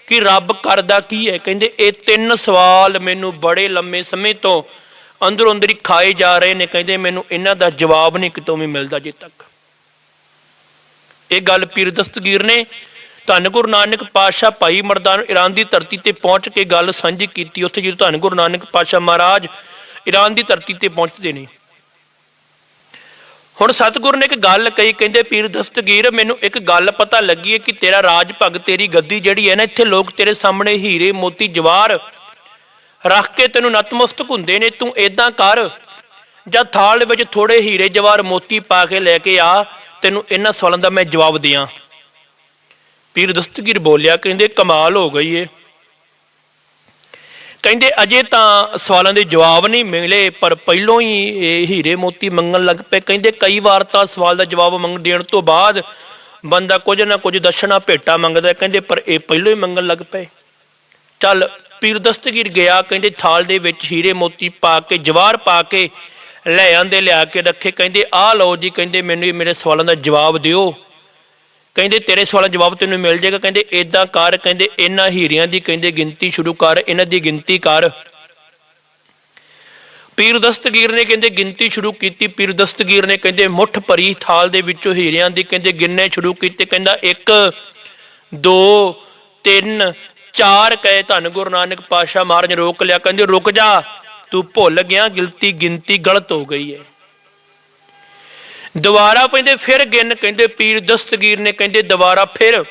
ਕਿ ਰੱਬ ਕਰਦਾ ਕੀ ਹੈ? ਕਹਿੰਦੇ ਇਹ ਤਿੰਨ ਸਵਾਲ ਮੈਨੂੰ ਬੜੇ ਲੰਮੇ ਸਮੇਂ ਤੋਂ ਅੰਦਰੋਂ ਅੰਦਰ ਹੀ ਖਾਏ ਜਾ ਰਹੇ ਨੇ। ਕਹਿੰਦੇ ਮੈਨੂੰ ਇਹਨਾਂ ਦਾ ਜਵਾਬ ਨਹੀਂ ਕਿਤੋਂ ਵੀ ਮਿਲਦਾ ਜੇ ਤੱਕ। ਇਹ ਗੱਲ ਪੀਰ ਦਸਤਗੀਰ ਨੇ ਧੰਨ ਗੁਰੂ ਨਾਨਕ ਪਾਤਸ਼ਾਹ ਭਾਈ ਮਰਦਾਨ ਈਰਾਨ ਦੀ ਧਰਤੀ ਤੇ ਪਹੁੰਚ ਕੇ ਗੱਲ ਸਾਂਝੀ ਕੀਤੀ। ਉੱਥੇ ਜਦੋਂ ਧੰਨ ਗੁਰੂ ਨਾਨਕ ਪਾਤਸ਼ਾਹ ਮਹਾਰਾਜ ਈਰਾਨ ਦੀ ਧਰਤੀ ਤੇ ਪਹੁੰਚਦੇ ਨੇ। ਹੁਣ ਸਤਿਗੁਰੂ ਨੇ ਇੱਕ ਗੱਲ ਕਹੀ, ਕਹਿੰਦੇ, ਪੀਰ ਦਸਤਗੀਰ, ਮੈਨੂੰ ਇੱਕ ਗੱਲ ਪਤਾ ਲੱਗੀ ਹੈ ਕਿ ਤੇਰਾ ਰਾਜ ਭਗ ਤੇਰੀ ਗੱਦੀ ਜਿਹੜੀ ਹੈ ਨਾ, ਇੱਥੇ ਲੋਕ ਤੇਰੇ ਸਾਹਮਣੇ ਹੀਰੇ, ਮੋਤੀ, ਜਵਾਰ ਰੱਖ ਕੇ ਤੈਨੂੰ ਨਤਮਸਤਕ ਹੁੰਦੇ ਨੇ। ਤੂੰ ਏਦਾਂ ਕਰ, ਜਾਂ ਥਾਲ ਵਿੱਚ ਥੋੜੇ ਹੀਰੇ, ਜਵਾਰ, ਮੋਤੀ ਪਾ ਕੇ ਲੈ ਕੇ ਆ, ਤੈਨੂੰ ਇਹਨਾਂ ਸਵਾਲਾਂ ਦਾ ਮੈਂ ਜਵਾਬ ਦਿਆਂ। ਪੀਰ ਦਸਤਗੀਰ ਬੋਲਿਆ, ਕਹਿੰਦੇ, ਕਮਾਲ ਹੋ ਗਈ ਏ। ਕਹਿੰਦੇ ਅਜੇ ਤਾਂ ਸਵਾਲਾਂ ਦੇ ਜਵਾਬ ਨਹੀਂ ਮਿਲੇ, ਪਰ ਪਹਿਲੋਂ ਹੀ ਇਹ ਹੀਰੇ ਮੋਤੀ ਮੰਗਣ ਲੱਗ ਪਏ। ਕਹਿੰਦੇ ਕਈ ਵਾਰ ਤਾਂ ਸਵਾਲ ਦਾ ਜਵਾਬ ਮੰਗ ਦੇਣ ਤੋਂ ਬਾਅਦ ਬੰਦਾ ਕੁਝ ਨਾ ਕੁਝ ਦੱਸਣਾ, ਭੇਟਾ ਮੰਗਦਾ ਕਹਿੰਦੇ ਪਰ ਇਹ ਪਹਿਲੋਂ ਹੀ ਮੰਗਣ ਲੱਗ ਪਏ। ਚੱਲ ਪੀਰ ਦਸਤਗੀਰ ਗਿਆ, ਕਹਿੰਦੇ ਥਾਲ ਦੇ ਵਿੱਚ ਹੀਰੇ ਮੋਤੀ ਪਾ ਕੇ, ਜਵਾਰ ਪਾ ਕੇ ਲੈ ਆਂਦੇ, ਲਿਆ ਕੇ ਰੱਖੇ। ਕਹਿੰਦੇ ਆਹ ਲਓ ਜੀ, ਕਹਿੰਦੇ ਮੈਨੂੰ ਇਹ ਮੇਰੇ ਸਵਾਲਾਂ ਦਾ ਜਵਾਬ ਦਿਓ। ਕਹਿੰਦੇ ਤੇਰੇ ਸਵਾਲ ਜਵਾਬ ਤੈਨੂੰ ਮਿਲ ਜਾਏਗਾ। ਕਹਿੰਦੇ ਏਦਾਂ ਕਰ, ਕਹਿੰਦੇ ਇਹਨਾਂ ਹੀਰਿਆਂ ਦੀ ਕਹਿੰਦੇ ਗਿਣਤੀ ਸ਼ੁਰੂ ਕਰ, ਇਹਨਾਂ ਦੀ ਗਿਣਤੀ ਕਰ। ਪੀਰ ਦਸਤਗੀਰ ਨੇ ਕਹਿੰਦੇ ਗਿਣਤੀ ਸ਼ੁਰੂ ਕੀਤੀ। ਪੀਰ ਦਸਤਗੀਰ ਨੇ ਕਹਿੰਦੇ ਮੁੱਠ ਭਰੀ ਥਾਲ ਦੇ ਵਿੱਚੋਂ ਹੀਰਿਆਂ ਦੀ ਕਹਿੰਦੇ ਗਿਣਨੇ ਸ਼ੁਰੂ ਕੀਤੇ। ਕਹਿੰਦਾ 1 2 3 4 ਕਹੇ ਧੰਨ ਗੁਰੂ ਨਾਨਕ ਪਾਤਸ਼ਾਹ ਮਹਾਰਾਜ ਰੋਕ ਲਿਆ। ਕਹਿੰਦੇ ਰੁਕ ਜਾ, ਤੂੰ ਭੁੱਲ ਗਿਆ, ਗਿਲਤੀ ਗਿਣਤੀ ਗਲਤ ਹੋ ਗਈ ਹੈ ਦੁਬਾਰਾ ਕਹਿੰਦੇ ਫਿਰ ਗਿਣ ਕਹਿੰਦੇ ਪੀਰ ਦਸਤਗੀਰ ਨੇ ਕਹਿੰਦੇ ਦੁਬਾਰਾ ਫਿਰ।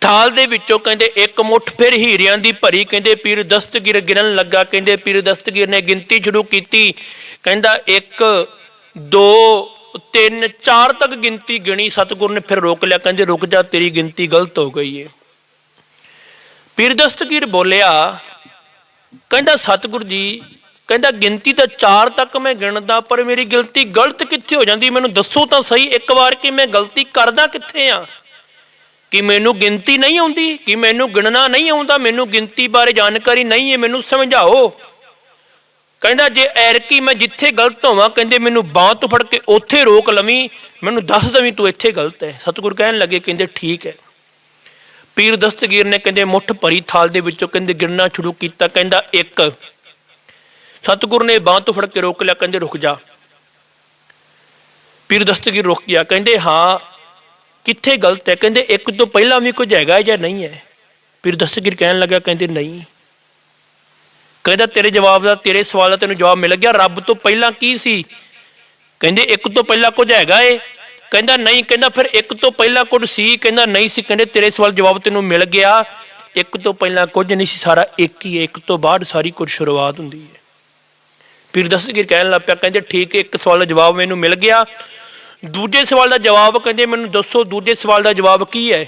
ਥਾਲ ਦੇ ਵਿੱਚੋਂ ਕਹਿੰਦੇ ਇੱਕ ਮੁੱਠ ਫਿਰ ਹੀਰਿਆਂ ਦੀ ਭਰੀ, ਕਹਿੰਦੇ ਪੀਰ ਦਸਤਗੀਰ ਗਿਣਨ ਲੱਗਾ, ਕਹਿੰਦੇ ਪੀਰ ਦਸਤਗੀਰ ਨੇ ਗਿਣਤੀ ਸ਼ੁਰੂ ਕੀਤੀ। ਕਹਿੰਦਾ 1 2 3 4 ਤੱਕ ਗਿਣਤੀ ਗਿਣੀ, ਸਤਿਗੁਰ ਨੇ ਫਿਰ ਰੋਕ ਲਿਆ, ਕਹਿੰਦੇ ਰੁਕ ਜਾ, ਤੇਰੀ ਗਿਣਤੀ ਗਲਤ ਹੋ ਗਈ ਏ। ਪੀਰ ਦਸਤਗੀਰ ਬੋਲਿਆ, ਕਹਿੰਦਾ ਸਤਿਗੁਰ ਜੀ ਕਹਿੰਦਾ, ਗਿਣਤੀ ਤਾਂ 4 ਤੱਕ ਮੈਂ ਗਿਣਦਾ, ਪਰ ਮੇਰੀ ਗਿਣਤੀ ਗਲਤ ਕਿੱਥੇ ਹੋ ਜਾਂਦੀ? ਮੈਨੂੰ ਦੱਸੋ ਤਾਂ ਸਹੀ ਇੱਕ ਵਾਰ ਕਿ ਮੈਂ ਗਲਤੀ ਕਰਦਾ ਕਿੱਥੇ ਆ? ਕਿ ਮੈਨੂੰ ਗਿਣਤੀ ਨਹੀਂ ਆਉਂਦੀ? ਕਿ ਮੈਨੂੰ ਗਿਣਨਾ ਨਹੀਂ ਆਉਂਦਾ? ਮੈਨੂੰ ਗਿਣਤੀ ਬਾਰੇ ਜਾਣਕਾਰੀ ਨਹੀਂ ਹੈ? ਮੈਨੂੰ ਸਮਝਾਓ। ਕਹਿੰਦਾ, ਜੇ ਐਰਕੀ ਮੈਂ ਜਿੱਥੇ ਗਲਤ ਹੋਵਾਂ, ਕਹਿੰਦੇ ਮੈਨੂੰ ਬਾਹ ਤੋਂ ਫੜ ਕੇ ਉੱਥੇ ਰੋਕ ਲਵੀਂ। ਮੈਨੂੰ ਦੱਸ ਦਵੀਂ, ਤੂੰ ਇੱਥੇ ਗਲਤ ਹੈ। ਸਤਿਗੁਰ ਕਹਿਣ ਲੱਗੇ, ਕਹਿੰਦੇ, ਠੀਕ ਹੈ। ਪੀਰ ਦਸਤਗੀਰ ਨੇ ਕਹਿੰਦੇ, ਮੁੱਠ ਭਰੀ ਥਾਲ ਦੇ ਵਿੱਚੋਂ ਕਹਿੰਦੇ, ਗਿਣਨਾ ਸ਼ੁਰੂ ਕੀਤਾ। ਕਹਿੰਦਾ, ਇੱਕ। ਸਤਿਗੁਰ ਨੇ ਬਾਹ ਤੋਂ ਫੜ ਕੇ ਰੋਕ ਲਿਆ, ਕਹਿੰਦੇ ਰੁਕ ਜਾ। ਪੀਰ ਦਸਤਗੀਰ ਰੁਕ ਗਿਆ, ਕਹਿੰਦੇ ਹਾਂ, ਕਿੱਥੇ ਗਲਤ ਹੈ? ਕਹਿੰਦੇ ਇੱਕ ਤੋਂ ਪਹਿਲਾਂ ਵੀ ਕੁਝ ਹੈਗਾ ਜਾਂ ਨਹੀਂ ਹੈ? ਪੀਰ ਦਸਤਗੀਰ ਕਹਿਣ ਲੱਗਾ ਕਹਿੰਦੇ ਨਹੀਂ। ਕਹਿੰਦਾ ਤੇਰੇ ਜਵਾਬ ਦਾ, ਤੇਰੇ ਸਵਾਲ ਦਾ ਤੈਨੂੰ ਜਵਾਬ ਮਿਲ ਗਿਆ, ਰੱਬ ਤੋਂ ਪਹਿਲਾਂ ਕੀ ਸੀ? ਕਹਿੰਦੇ ਇੱਕ ਤੋਂ ਪਹਿਲਾਂ ਕੁਝ ਹੈਗਾ ਏ। ਕਹਿੰਦਾ ਨਹੀਂ, ਕਹਿੰਦਾ ਫਿਰ ਇੱਕ ਤੋਂ ਪਹਿਲਾਂ ਕੁਝ ਸੀ, ਕਹਿੰਦਾ ਨਹੀਂ ਸੀ, ਕਹਿੰਦੇ ਤੇਰੇ ਸਵਾਲ ਜਵਾਬ ਤੈਨੂੰ ਮਿਲ ਗਿਆ। ਇੱਕ ਤੋਂ ਪਹਿਲਾਂ ਕੁਝ ਨਹੀਂ ਸੀ, ਸਾਰਾ ਇੱਕ ਹੀ ਹੈ, ਇੱਕ ਤੋਂ ਬਾਅਦ ਸਾਰੀ ਕੁਝ ਸ਼ੁਰੂਆਤ ਹੁੰਦੀ ਹੈ। ਪੀਰ ਦਸਤਗੀਰ ਕਹਿਣ ਲੱਗ ਪਿਆ, ਕਹਿੰਦੇ ਠੀਕ ਹੈ, ਇੱਕ ਸਵਾਲ ਦਾ ਜਵਾਬ ਮੈਨੂੰ ਮਿਲ ਗਿਆ। ਦੂਜੇ ਸਵਾਲ ਦਾ ਜਵਾਬ ਕਹਿੰਦੇ ਮੈਨੂੰ ਦੱਸੋ, ਦੂਜੇ ਸਵਾਲ ਦਾ ਜਵਾਬ ਕੀ ਹੈ?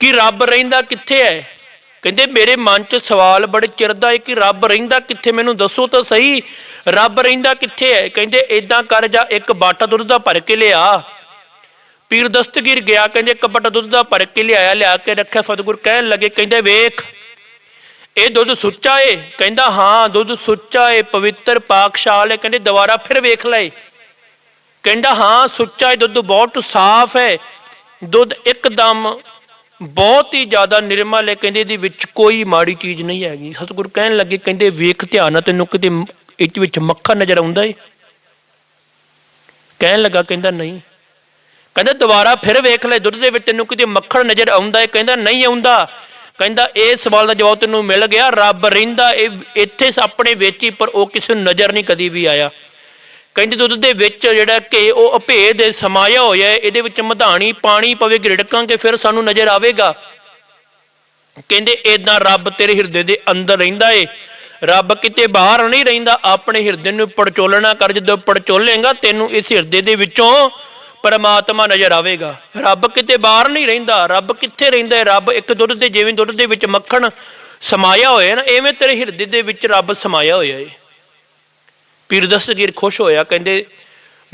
ਕਿ ਰੱਬ ਰਹਿੰਦਾ ਕਿੱਥੇ ਹੈ? ਕਹਿੰਦੇ ਮੇਰੇ ਮਨ 'ਚ ਸਵਾਲ ਬੜੇ ਚਿਰ ਦਾ ਹੈ ਕਿ ਰੱਬ ਰਹਿੰਦਾ ਕਿੱਥੇ, ਮੈਨੂੰ ਦੱਸੋ ਤਾਂ ਸਹੀ, ਰੱਬ ਰਹਿੰਦਾ ਕਿੱਥੇ ਹੈ? ਕਹਿੰਦੇ ਇਦਾਂ ਕਰ ਜਾ, ਇੱਕ ਬਾਟਾ ਦੁੱਧ ਦਾ ਭਰ ਕੇ ਲਿਆ। ਪੀਰ ਦਸਤਗੀਰ ਗਿਆ, ਕਹਿੰਦੇ ਇੱਕ ਬਾਟਾ ਦੁੱਧ ਦਾ ਭਰ ਕੇ ਲਿਆਇਆ, ਲਿਆ ਕੇ ਰੱਖਿਆ, ਸਤਿਗੁਰ ਕਹਿਣ ਲੱਗੇ, ਕਹਿੰਦੇ ਵੇਖ ਇਹ ਦੁੱਧ ਸੁੱਚਾ ਏ? ਕਹਿੰਦਾ, ਹਾਂ, ਦੁੱਧ ਸੁੱਚਾ ਏ, ਪਵਿੱਤਰ ਪਾਕਸ਼ਾਲ ਏ। ਕਹਿੰਦੇ, ਦੁਬਾਰਾ ਫਿਰ ਵੇਖ ਲਏ ਕਹਿੰਦਾ, ਹਾਂ, ਸੁੱਚਾ ਏ, ਦੁੱਧ ਬਹੁਤ ਸਾਫ਼ ਹੈ ਦੁੱਧ ਇੱਕਦਮ ਬਹੁਤ ਹੀ ਜ਼ਿਆਦਾ ਨਿਰਮਲ ਹੈ ਕਹਿੰਦੇ, ਇਹਦੇ ਵਿੱਚ ਕੋਈ ਮਾੜੀ ਚੀਜ਼ ਨਹੀਂ ਹੈਗੀ। ਸਤਿਗੁਰ ਕਹਿਣ ਲੱਗੇ, ਕਹਿੰਦੇ, ਵੇਖ, ਧਿਆਨ ਨਾਲ ਤੈਨੂੰ ਕਿਤੇ ਇਹ ਵਿੱਚ ਮੱਖਣ ਨਜ਼ਰ ਆਉਂਦਾ ਏ? ਕਹਿਣ ਲੱਗਾ, ਕਹਿੰਦਾ, ਨਹੀਂ। ਕਹਿੰਦਾ, ਦੁਬਾਰਾ ਫਿਰ ਵੇਖ ਲੈ, ਦੁੱਧ ਦੇ ਵਿੱਚ ਤੈਨੂੰ ਕਿਤੇ ਮੱਖਣ ਨਜ਼ਰ ਆਉਂਦਾ ਏ? ਕਹਿੰਦਾ, ਨਹੀਂ ਆਉਂਦਾ। ਕਹਿੰਦਾ ਇਹ ਸਵਾਲ ਦਾ ਜਵਾਬ ਤੈਨੂੰ ਮਿਲ ਗਿਆ। ਰੱਬ ਰਹਿੰਦਾ ਇੱਥੇ ਆਪਣੇ ਵਿੱਚ ਹੀ ਪਰ ਉਹ ਕਿਸੇ ਨੂੰ ਨਜ਼ਰ ਨਹੀਂ ਕਦੀ ਵੀ ਆਇਆ। ਕਹਿੰਦੇ ਦੁੱਧ ਦੇ ਵਿੱਚ ਜਿਹੜਾ ਕਿ ਉਹ ਅਭੇਦ ਹੈ, ਸਮਾਇਆ ਹੋਇਆ ਹੈ, ਇਹਦੇ ਵਿੱਚ ਮਧਾਣੀ ਪਾਣੀ ਪਵੇ ਕਿ ਫਿਰ ਸਾਨੂੰ ਨਜ਼ਰ ਆਵੇਗਾ। ਕਹਿੰਦੇ ਇਦਾਂ ਰੱਬ ਤੇਰੇ ਹਿਰਦੇ ਦੇ ਅੰਦਰ ਰਹਿੰਦਾ ਏ। ਰੱਬ ਕਿਤੇ ਬਾਹਰ ਨਹੀਂ ਰਹਿੰਦਾ। ਆਪਣੇ ਹਿਰਦੇ ਨੂੰ ਪੜਚੋਲਣਾ ਕਰ। ਜਦੋਂ ਪੜਚੋਲੇਗਾ ਤੈਨੂੰ ਇਸ ਹਿਰਦੇ ਦੇ ਵਿੱਚੋਂ ਪਰਮਾਤਮਾ ਨਜ਼ਰ ਆਵੇਗਾ। ਰੱਬ ਕਿਤੇ ਬਾਹਰ ਨਹੀਂ ਰਹਿੰਦਾ, ਰੱਬ ਕਿੱਥੇ ਰਹਿੰਦਾ ਹੈ? ਰੱਬ ਇੱਕ ਦੁੱਧ ਦੇ, ਜਿਵੇਂ ਦੁੱਧ ਦੇ ਵਿੱਚ ਮੱਖਣ ਸਮਾਇਆ ਹੋਇਆ ਨਾ, ਐਵੇਂ ਤੇਰੇ ਹਿਰਦੇ ਦੇ ਵਿੱਚ ਰੱਬ ਸਮਾਇਆ ਹੋਇਆ ਏ ਪੀਰ ਦਸਤਗੀਰ ਖੁਸ਼ ਹੋਇਆ, ਕਹਿੰਦੇ,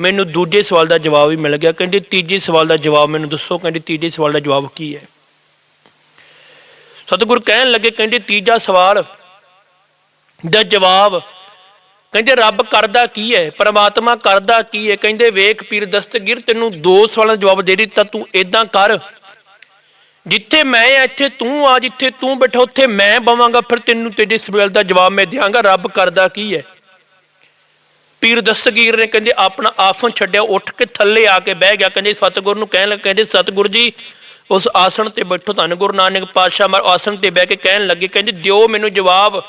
ਮੈਨੂੰ ਦੂਜੇ ਸਵਾਲ ਦਾ ਜਵਾਬ ਵੀ ਮਿਲ ਗਿਆ। ਕਹਿੰਦੇ, ਤੀਜੇ ਸਵਾਲ ਦਾ ਜਵਾਬ ਮੈਨੂੰ ਦੱਸੋ। ਕਹਿੰਦੇ, ਤੀਜੇ ਸਵਾਲ ਦਾ ਜਵਾਬ ਕੀ ਹੈ? ਸਤਿਗੁਰ ਕਹਿਣ ਲੱਗੇ, ਕਹਿੰਦੇ, ਤੀਜਾ ਸਵਾਲ ਦਾ ਜਵਾਬ ਕਹਿੰਦੇ, ਰੱਬ ਕਰਦਾ ਕੀ ਹੈ? ਪਰਮਾਤਮਾ ਕਰਦਾ ਕੀ ਹੈ? ਕਹਿੰਦੇ, ਵੇਖ ਪੀਰ ਦਸਤਗੀਰ, ਤੈਨੂੰ ਦੋ ਸਵਾਲਾਂ ਦਾ ਜਵਾਬ ਦੇ ਦਿੱਤਾ ਤੂੰ ਇਦਾਂ ਕਰ। ਜਿੱਥੇ ਮੈਂ ਆ, ਇੱਥੇ ਤੂੰ ਆ, ਜਿੱਥੇ ਤੂੰ ਬੈਠਾ, ਉੱਥੇ ਮੈਂ ਬਵਾਂਗਾ, ਫਿਰ ਤੈਨੂੰ ਤੇਰੇ ਸਵਾਲ ਦਾ ਜਵਾਬ ਮੈਂ ਦਿਆਂਗਾ, ਰੱਬ ਕਰਦਾ ਕੀ ਹੈ? ਪੀਰ ਦਸਤਗੀਰ ਨੇ ਕਹਿੰਦੇ, ਆਪਣਾ ਆਸਣ ਛੱਡਿਆ, ਉੱਠ ਕੇ ਥੱਲੇ ਆ ਕੇ ਬਹਿ ਗਿਆ। ਕਹਿੰਦੇ, ਸਤਿਗੁਰ ਨੂੰ ਕਹਿਣ ਲੱਗੇ, ਕਹਿੰਦੇ, ਸਤਿਗੁਰ ਜੀ, ਉਸ ਆਸਣ ਤੇ ਬੈਠੋ ਧੰਨ, ਗੁਰੂ ਨਾਨਕ ਪਾਤਸ਼ਾਹ ਮਰ ਆਸਣ ਤੇ ਬਹਿ ਕੇ ਕਹਿਣ ਲੱਗੇ। ਕਹਿੰਦੇ, ਦਿਓ ਮੈਨੂੰ ਜਵਾਬ।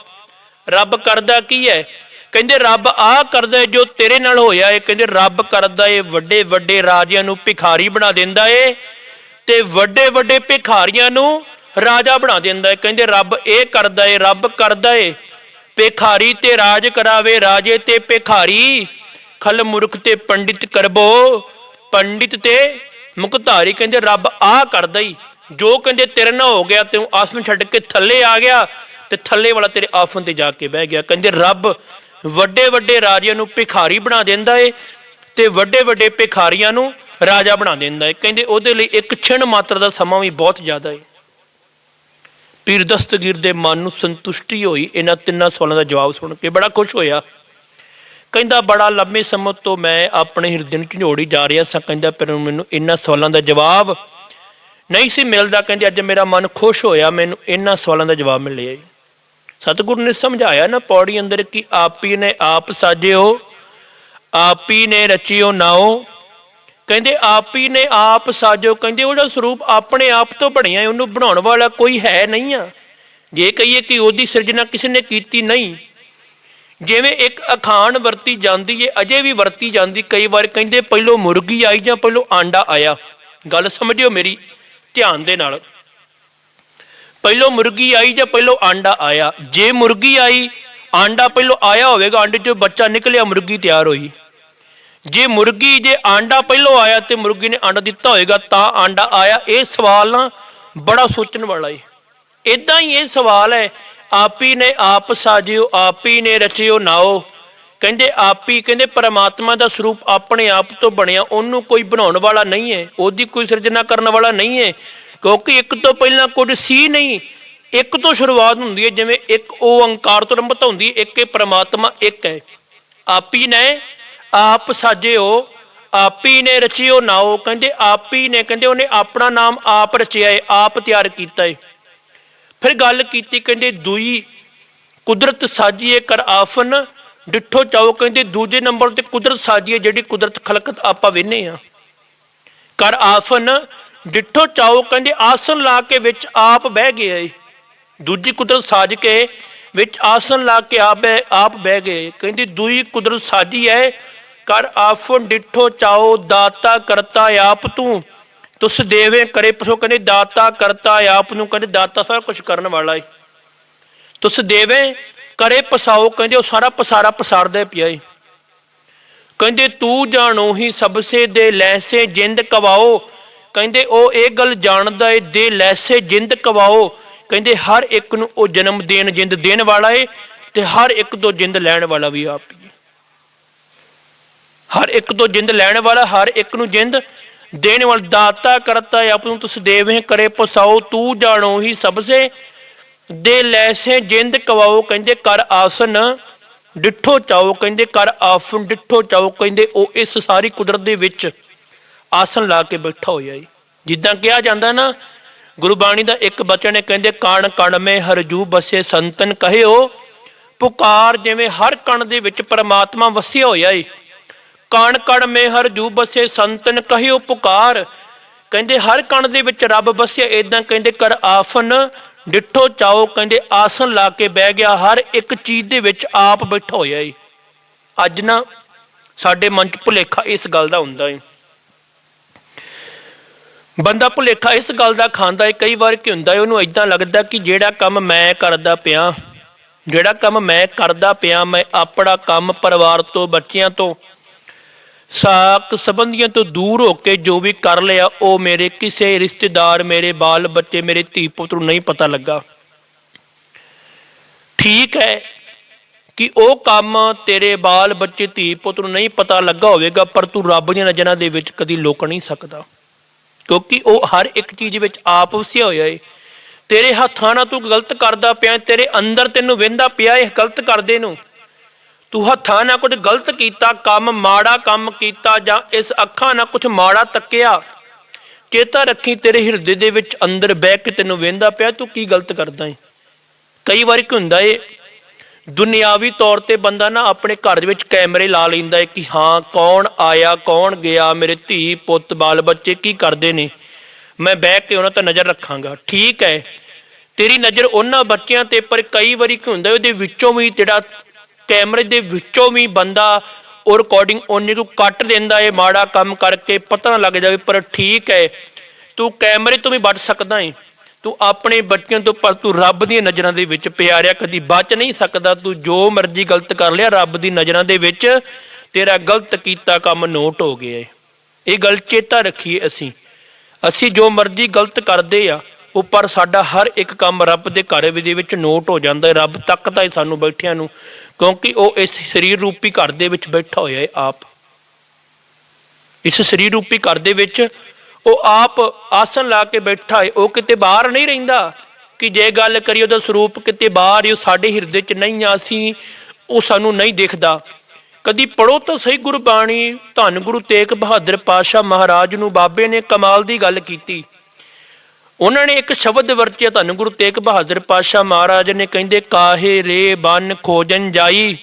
ਰੱਬ ਕਰਦਾ ਕੀ ਹੈ? ਕਹਿੰਦੇ, ਰੱਬ ਆਹ ਕਰਦਾ ਹੈ ਜੋ ਤੇਰੇ ਨਾਲ ਹੋਇਆ ਹੈ ਕਹਿੰਦੇ, ਰੱਬ ਕਰਦਾ ਏ ਵੱਡੇ ਵੱਡੇ ਰਾਜਿਆਂ ਨੂੰ ਭਿਖਾਰੀ ਬਣਾ ਦਿੰਦਾ ਏ ਤੇ ਵੱਡੇ ਵੱਡੇ ਭਿਖਾਰੀਆਂ ਨੂੰ ਰਾਜਾ ਬਣਾ ਦਿੰਦਾ ਏ। ਕਹਿੰਦੇ, ਰੱਬ ਇਹ ਕਰਦਾ ਏ, ਰੱਬ ਕਰਦਾ ਏ। ਭਿਖਾਰੀ ਤੇ ਰਾਜ ਕਰਾਵੇ, ਰਾਜੇ ਤੇ ਭਿਖਾਰੀ। ਖਲ ਮੁਰਖ ਤੇ ਪੰਡਿਤ ਕਰਬੋ, ਪੰਡਿਤ ਤੇ ਮੁਕਤਾਰੀ। ਕਹਿੰਦੇ, ਰੱਬ ਆਹ ਕਰਦਾ ਹੀ ਜੋ ਕਹਿੰਦੇ, ਤੇਰੇ ਨਾਲ ਹੋ ਗਿਆ ਤੈਨੂੰ ਆਸਨ ਛੱਡ ਕੇ ਥੱਲੇ ਆ ਗਿਆ ਤੇ ਥੱਲੇ ਵਾਲਾ ਤੇਰੇ ਆਸਨ ਤੇ ਜਾ ਕੇ ਬਹਿ ਗਿਆ। ਕਹਿੰਦੇ, ਰੱਬ ਵੱਡੇ ਵੱਡੇ ਰਾਜਿਆਂ ਨੂੰ ਭਿਖਾਰੀ ਬਣਾ ਦਿੰਦਾ ਏ ਤੇ ਵੱਡੇ ਵੱਡੇ ਭਿਖਾਰੀਆਂ ਨੂੰ ਰਾਜਾ ਬਣਾ ਦਿੰਦਾ ਏ। ਕਹਿੰਦੇ ਉਹਦੇ ਲਈ ਇੱਕ ਛਿਣ ਮਾਤਰ ਦਾ ਸਮਾਂ ਵੀ ਬਹੁਤ ਜ਼ਿਆਦਾ ਏ। ਪੀਰ ਦਸਤਗੀਰ ਦੇ ਮਨ ਨੂੰ ਸੰਤੁਸ਼ਟੀ ਹੋਈ। ਇਹਨਾਂ ਤਿੰਨਾਂ ਸਵਾਲਾਂ ਦਾ ਜਵਾਬ ਸੁਣ ਕੇ ਬੜਾ ਖੁਸ਼ ਹੋਇਆ। ਕਹਿੰਦਾ, ਬੜਾ ਲੰਮੇ ਸਮੇਂ ਤੋਂ ਮੈਂ ਆਪਣੇ ਹਿਰਦੇ ਨੂੰ ਝੰਜੋੜੀ ਜਾ ਰਿਹਾ ਸਾਂ। ਕਹਿੰਦਾ, ਪਰ ਮੈਨੂੰ ਇਹਨਾਂ ਸਵਾਲਾਂ ਦਾ ਜਵਾਬ ਨਹੀਂ ਸੀ ਮਿਲਦਾ। ਕਹਿੰਦੇ, ਅੱਜ ਮੇਰਾ ਮਨ ਖੁਸ਼ ਹੋਇਆ। ਮੈਨੂੰ ਇਹਨਾਂ ਸਵਾਲਾਂ ਦਾ ਜਵਾਬ ਮਿਲਿਆ ਜੀ ਸਤਿਗੁਰੂ ਨੇ ਸਮਝਾਇਆ ਨਾ ਪੌੜੀ ਅੰਦਰ ਕਿ ਆਪੀ ਨੇ ਆਪ ਸਾਜਿਓ, ਆਪੀ ਨੇ ਰਚਿਓ ਨਾਓ ਕਹਿੰਦੇ ਆਪੀ ਨੇ ਆਪ ਸਾਜੋ ਕਹਿੰਦੇ ਉਹਦਾ ਸਰੂਪ ਆਪਣੇ ਆਪ ਤੋਂ ਬਣਿਆ ਉਹਨੂੰ ਬਣਾਉਣ ਵਾਲਾ ਕੋਈ ਹੈ ਨਹੀਂ ਆ। ਜੇ ਕਹੀਏ ਕਿ ਉਹਦੀ ਸਿਰਜਣਾ ਕਿਸੇ ਨੇ ਕੀਤੀ ਨਹੀਂ। ਜਿਵੇਂ ਇੱਕ ਅਖਾਣ ਵਰਤੀ ਜਾਂਦੀ ਏ, ਅਜੇ ਵੀ ਵਰਤੀ ਜਾਂਦੀ, ਕਈ ਵਾਰ ਕਹਿੰਦੇ ਪਹਿਲੋਂ ਮੁਰਗੀ ਆਈ ਜਾਂ ਪਹਿਲੋਂ ਆਂਡਾ ਆਇਆ। ਗੱਲ ਸਮਝਿਓ ਮੇਰੀ, ਧਿਆਨ ਦੇ ਨਾਲ। ਪਹਿਲੋ ਮੁਰਗੀ ਆਈ ਜਾਂ ਪਹਿਲੋਂ ਆਂਡਾ ਆਇਆ? ਜੇ ਮੁਰਗੀ ਆਈ, ਆਂਡਾ ਪਹਿਲੋਂ ਆਇਆ ਹੋਵੇਗਾ, ਆਂਡੇ ਚੋਂ ਬੱਚਾ ਨਿਕਲਿਆ, ਮੁਰਗੀ ਤਿਆਰ ਹੋਈ। ਜੇ ਮੁਰਗੀ, ਜੇ ਆਂਡਾ ਪਹਿਲੋਂ ਆਇਆ ਤੇ ਮੁਰਗੀ ਨੇ ਆਂਡਾ ਦਿੱਤਾ ਹੋਵੇਗਾ, ਤਾਂ ਆਂਡਾ ਆਇਆ। ਇਹ ਸਵਾਲ ਨਾ ਬੜਾ ਸੋਚਣ ਵਾਲਾ ਹੈ ਇਦਾਂ ਹੀ ਇਹ ਸਵਾਲ ਹੈ, ਆਪੀ ਨੇ ਆਪ ਸਾਜਿਓ, ਆਪੀ ਨੇ ਰਚਿਓ, ਨਾਓ। ਕਹਿੰਦੇ ਆਪੀ ਕਹਿੰਦੇ ਪਰਮਾਤਮਾ ਦਾ ਸਰੂਪ ਆਪਣੇ ਆਪ ਤੋਂ ਬਣਿਆ, ਉਹਨੂੰ ਕੋਈ ਬਣਾਉਣ ਵਾਲਾ ਨਹੀਂ ਹੈ, ਉਹਦੀ ਕੋਈ ਸਿਰਜਣਾ ਕਰਨ ਵਾਲਾ ਨਹੀਂ ਹੈ। ਕਿਉਂਕਿ ਇੱਕ ਤੋਂ ਪਹਿਲਾਂ ਕੁਝ ਸੀ ਨਹੀਂ। ਇੱਕ ਤੋਂ ਸ਼ੁਰੂਆਤ ਹੁੰਦੀ ਹੈ, ਜਿਵੇਂ ਇੱਕ ਓੰਕਾਰ ਤੋਂ ਰੰਭਤ ਹੁੰਦੀ ਹੈ, ਇੱਕ ਇਹ ਪਰਮਾਤਮਾ, ਇੱਕ ਹੈ। ਆਪੀ ਨੇ, ਆਪ ਸਾਜਿਓ, ਆਪੀ ਨੇ ਰਚਿਓ ਨਾਓ ਕਹਿੰਦੇ ਆਪੀ ਨੇ, ਕਹਿੰਦੇ ਉਹਨੇ ਆਪਣਾ ਨਾਮ ਆਪ ਰਚਿਆ ਹੈ, ਆਪ ਤਿਆਰ ਕੀਤਾ ਹੈ। ਫਿਰ ਗੱਲ ਕੀਤੀ, ਕਹਿੰਦੇ ਦੂਈ, ਕੁਦਰਤ ਸਾਜੀਏ ਕਰ ਆਫਨ, ਡਿੱਠੋ ਚਾਓ, ਕਹਿੰਦੇ ਦੂਜੇ ਨੰਬਰ ਤੇ ਕੁਦਰਤ ਸਾਜੀਏ, ਜਿਹੜੀ ਕੁਦਰਤ ਖਲਕਤ ਆਪਾਂ ਵੇਨੇ ਆ। ਕਰ ਆਫਨ ਡਿੱਠੋ ਚਾਓ ਕਹਿੰਦੇ ਆਸਨ ਲਾ ਕੇ ਵਿੱਚ ਆਪ ਬਹਿ ਗਏ। ਏ। ਦੂਜੀ ਕੁਦਰਤ ਸਾਜ ਕੇ ਵਿੱਚ ਆਸਨ ਲਾ ਕੇ ਆਪ ਆਪ ਬਹਿ ਗਏ। ਕਹਿੰਦੀ ਦੂਈ ਕੁਦਰਤ ਸਾਜੀ ਹੈ ਕਰ ਆਫਨ ਡਿੱਠੋ ਚਾਓ, ਦਾਤਾ ਕਰਤਾ ਆਪ ਤੂੰ। ਤੁਸ ਦੇਵੇ ਕਰੇ ਪਸੋ ਕਹਿੰਦੇ ਦਾਤਾ ਕਰਤਾ ਆਪ ਨੂੰ, ਕਹਿੰਦੇ ਦਾਤਾ ਸਾਰਾ ਕੁਝ ਕਰਨ ਵਾਲਾ ਏ। ਤੁਸ ਦੇਵੇ ਕਰੇ ਪਸਾਓ ਕਹਿੰਦੇ ਉਹ ਸਾਰਾ ਪਸਾਰਾ ਪਸਾਰਦਾ ਪਿਆ ਏ। ਕਹਿੰਦੇ ਤੂੰ ਜਾਣੋ ਹੀ ਸਬਸੇ ਦੇ ਲੈਸੇ ਜਿੰਦ ਕਵਾਓ ਕਹਿੰਦੇ, ਉਹ ਇਹ ਗੱਲ ਜਾਣਦਾ ਏ, ਦੇ ਲੈਸੇ ਜਿੰਦ ਕਵਾਓ। ਕਹਿੰਦੇ, ਹਰ ਇੱਕ ਨੂੰ ਉਹ ਜਨਮ ਦੇਣ, ਜਿੰਦ ਦੇਣ ਵਾਲਾ ਏ ਤੇ ਹਰ ਇੱਕ ਤੋਂ ਜਿੰਦ ਲੈਣ ਵਾਲਾ ਵੀ ਆਪ ਹੀ ਹਰ ਇੱਕ ਤੋਂ ਜਿੰਦ ਲੈਣ ਵਾਲਾ, ਹਰ ਇੱਕ ਨੂੰ ਜਿੰਦ ਦੇਣ ਵਾਲਾ। ਦਾਤਾ ਕਰਤਾ ਆਪ ਨੂੰ ਤੁਸ ਦੇਵੇਂ ਕਰੇ ਪਸਾਓ, ਤੂੰ ਜਾਣੋ ਹੀ ਸਬਸੇ। ਦੇ ਲੈਸੇ ਜਿੰਦ ਕਵਾਓ, ਕਹਿੰਦੇ, ਕਰ ਆਸਨ ਡਿੱਠੋ ਚਾਓ। ਕਹਿੰਦੇ, ਕਰ ਆਫਨ ਡਿੱਠੋ ਚਾਓ। ਕਹਿੰਦੇ, ਉਹ ਇਸ ਸਾਰੀ ਕੁਦਰਤ ਦੇ ਵਿੱਚ ਆਸਨ ਲਾ ਕੇ ਬੈਠਾ ਹੋਇਆ ਏ। ਜਿੱਦਾਂ ਕਿਹਾ ਜਾਂਦਾ ਨਾ, ਗੁਰਬਾਣੀ ਦਾ ਇੱਕ ਬਚਨ ਹੈ ਕਹਿੰਦੇ, ਕਣ ਕਣ ਮੇ ਹਰਜੂ ਬਸੇ ਸੰਤਨ ਕਹਿਓ। ਪੁਕਾਰ ਜਿਵੇਂ ਹਰ ਕਣ ਦੇ ਵਿੱਚ ਪਰਮਾਤਮਾ ਵਸਿਆ ਹੋਇਆ ਏ। ਕਣ ਕਣ ਮੇ ਹਰਜੂ ਬਸੇ ਸੰਤਨ ਕਹਿਓ ਪੁਕਾਰ। ਕਹਿੰਦੇ, ਹਰ ਕਣ ਦੇ ਵਿੱਚ ਰੱਬ ਵਸਿਆ ਇਦਾਂ ਕਹਿੰਦੇ, ਕਰ ਆਫਨ ਡਿੱਠੋ ਚਾਓ। ਕਹਿੰਦੇ ਆਸਨ ਲਾ ਕੇ ਬਹਿ ਗਿਆ, ਹਰ ਇੱਕ ਚੀਜ਼ ਦੇ ਵਿੱਚ ਆਪ ਬੈਠਾ ਹੋਇਆ ਏ। ਅੱਜ ਨਾ ਸਾਡੇ ਮਨ 'ਚ ਭੁਲੇਖਾ ਇਸ ਗੱਲ ਦਾ ਹੁੰਦਾ ਏ। ਬੰਦਾ ਭੁਲੇਖਾ, ਇਸ ਗੱਲ ਦਾ ਖਾਂਦਾ ਹੈ ਕਈ ਵਾਰ ਕੀ ਹੁੰਦਾ ਹੈ, ਉਹਨੂੰ ਇਦਾਂ ਲੱਗਦਾ ਕਿ ਜਿਹੜਾ ਕੰਮ ਮੈਂ ਕਰਦਾ ਪਿਆ, ਜਿਹੜਾ ਕੰਮ ਮੈਂ ਕਰਦਾ ਪਿਆ, ਮੈਂ ਆਪਣਾ ਕੰਮ ਪਰਿਵਾਰ ਤੋਂ, ਬੱਚਿਆਂ ਤੋਂ, ਸਾਕ ਸੰਬੰਧੀਆਂ ਤੋਂ ਦੂਰ ਹੋ ਕੇ ਜੋ ਵੀ ਕਰ ਲਿਆ, ਉਹ ਮੇਰੇ ਕਿਸੇ ਰਿਸ਼ਤੇਦਾਰ, ਮੇਰੇ ਬਾਲ ਬੱਚੇ, ਮੇਰੇ ਧੀ ਪੁੱਤ ਨੂੰ ਨਹੀਂ ਪਤਾ ਲੱਗਾ। ਠੀਕ ਹੈ ਕਿ ਉਹ ਕੰਮ ਤੇਰੇ ਬਾਲ ਬੱਚੇ, ਧੀ ਪੁੱਤ ਨੂੰ ਨਹੀਂ ਪਤਾ ਲੱਗਾ ਹੋਵੇਗਾ, ਪਰ ਤੂੰ ਰੱਬ ਦੀਆਂ ਨਜ਼ਰਾਂ ਦੇ ਵਿੱਚ ਕਦੀ ਲੁਕ ਨਹੀਂ ਸਕਦਾ। ਕਿਉਂਕਿ ਉਹ ਹਰ ਇੱਕ ਚੀਜ਼ ਵਿੱਚ ਆਪ ਵਸਿਆ ਹੋਇਆ ਏ। ਤੇਰੇ ਹੱਥਾਂ ਨਾਲ ਤੂੰ ਗਲਤ ਕਰਦਾ ਪਿਆ ਤੇਰੇ ਅੰਦਰ ਤੈਨੂੰ ਵਹਿੰਦਾ ਪਿਆ ਇਹ ਗਲਤ ਕਰਦੇ ਨੂੰ। ਤੂੰ ਹੱਥਾਂ ਨਾਲ ਕੁਝ ਗਲਤ ਕੀਤਾ, ਕੰਮ ਮਾੜਾ ਕੰਮ ਕੀਤਾ ਜਾਂ ਇਸ ਅੱਖਾਂ ਨਾਲ ਕੁਝ ਮਾੜਾ ਤੱਕਿਆ, ਚੇਤਾ ਰੱਖੀ ਤੇਰੇ ਹਿਰਦੇ ਦੇ ਵਿੱਚ ਅੰਦਰ ਬਹਿ ਕੇ ਤੈਨੂੰ ਵੇਂਦਾ ਪਿਆ, ਤੂੰ ਕੀ ਗਲਤ ਕਰਦਾ ਏ? ਕਈ ਵਾਰੀ ਕੀ ਹੁੰਦਾ ਏ ਦੁਨਿਆਵੀ ਤੌਰ ਤੇ ਬੰਦਾ ਨਾ ਆਪਣੇ ਘਰ ਦੇ ਵਿੱਚ ਕੈਮਰੇ ਲਾ ਲੈਂਦਾ ਹੈ ਕਿ ਹਾਂ, ਕੌਣ ਆਇਆ, ਕੌਣ ਗਿਆ, ਮੇਰੇ ਧੀ, ਪੁੱਤ, ਬਾਲ ਬੱਚੇ ਕੀ ਕਰਦੇ ਨੇ। ਮੈਂ ਬਹਿ ਕੇ ਉਹਨਾਂ ਤੇ ਨਜ਼ਰ ਰੱਖਾਂਗਾ। ਠੀਕ ਹੈ, ਤੇਰੀ ਨਜ਼ਰ ਉਹਨਾਂ ਬੱਚਿਆਂ ਤੇ, ਪਰ ਕਈ ਵਾਰੀ ਕੀ ਹੁੰਦਾ, ਉਹਦੇ ਵਿੱਚੋਂ ਵੀ ਜਿਹੜਾ ਕੈਮਰੇ ਦੇ ਵਿੱਚੋਂ ਵੀ ਬੰਦਾ ਉਹ ਰਿਕਾਰਡਿੰਗ ਉਹਨੇ ਨੂੰ ਕੱਟ ਦਿੰਦਾ ਏ ਮਾੜਾ ਕੰਮ ਕਰਕੇ ਪਤਾ ਨਾ ਲੱਗ ਜਾਵੇ, ਪਰ ਠੀਕ ਹੈ, ਤੂੰ ਕੈਮਰੇ ਤੋਂ ਵੀ ਬਚ ਸਕਦਾ ਏ। ਤੂੰ ਆਪਣੇ ਬੱਚਿਆਂ ਤੋਂ ਪਰ ਤੂੰ ਰੱਬ ਦੀਆਂ ਨਜ਼ਰਾਂ ਦੇ ਵਿੱਚ ਪਿਆਰਿਆ, ਕਦੀ ਬਚ ਨਹੀਂ ਸਕਦਾ, ਤੂੰ ਜੋ ਮਰਜ਼ੀ ਗਲਤ ਕਰ ਲਿਆ, ਰੱਬ ਦੀ ਨਜ਼ਰਾਂ ਦੇ ਵਿੱਚ ਤੇਰਾ ਗਲਤ ਕੀਤਾ ਕੰਮ ਨੋਟ ਹੋ ਗਿਆ ਇਹ ਗੱਲ ਚੇਤਾ ਰੱਖੀਏ ਅਸੀਂ। ਅਸੀਂ ਜੋ ਮਰਜ਼ੀ ਗਲਤ ਕਰਦੇ ਆ, ਉਹ ਪਰ ਸਾਡਾ ਹਰ ਇੱਕ ਕੰਮ ਰੱਬ ਦੇ ਘਰ ਦੇ ਵਿੱਚ ਨੋਟ ਹੋ ਜਾਂਦਾ ਹੈ ਰੱਬ ਤੱਕਦਾ ਹੈ ਸਾਨੂੰ ਬੈਠਿਆਂ ਨੂੰ, ਕਿਉਂਕਿ ਉਹ ਇਸ ਸਰੀਰ ਰੂਪੀ ਘਰ ਦੇ ਵਿੱਚ ਬੈਠਾ ਹੋਇਆ ਹੈ ਆਪ। ਇਸ ਸਰੀਰ ਰੂਪੀ ਘਰ ਦੇ ਵਿੱਚ ਉਹ ਆਪ ਆਸਨ ਲਾ ਕੇ ਬੈਠਾ ਹੈ ਉਹ ਕਿਤੇ ਬਾਹਰ ਨਹੀਂ ਰਹਿੰਦਾ। ਕਿ ਜੇ ਗੱਲ ਕਰੀਏ ਉਹਦਾ ਸਰੂਪ ਕਿਤੇ ਬਾਹਰ ਹੀ ਸਾਡੇ ਹਿਰਦੇ 'ਚ ਨਹੀਂ ਆ, ਅਸੀਂ ਉਹ ਸਾਨੂੰ ਨਹੀਂ ਦਿਖਦਾ। ਕਦੀ ਪੜੋ ਤਾਂ ਸਹੀ ਗੁਰਬਾਣੀ, ਧੰਨ ਗੁਰੂ ਤੇਗ ਬਹਾਦਰ ਪਾਸ਼ਾ ਮਹਾਰਾਜ ਨੂੰ ਬਾਬੇ ਨੇ ਕਮਾਲ ਦੀ ਗੱਲ ਕੀਤੀ। ਉਹਨਾਂ ਨੇ ਇੱਕ ਸ਼ਬਦ ਵਰਤਿਆ ਧੰਨ ਗੁਰੂ ਤੇਗ ਬਹਾਦਰ ਪਾਸ਼ਾ ਮਹਾਰਾਜ ਨੇ, ਕਹਿੰਦੇ, ਕਾਹੇ ਰੇ ਬਨ ਖੋਜਨ ਜਾਈ।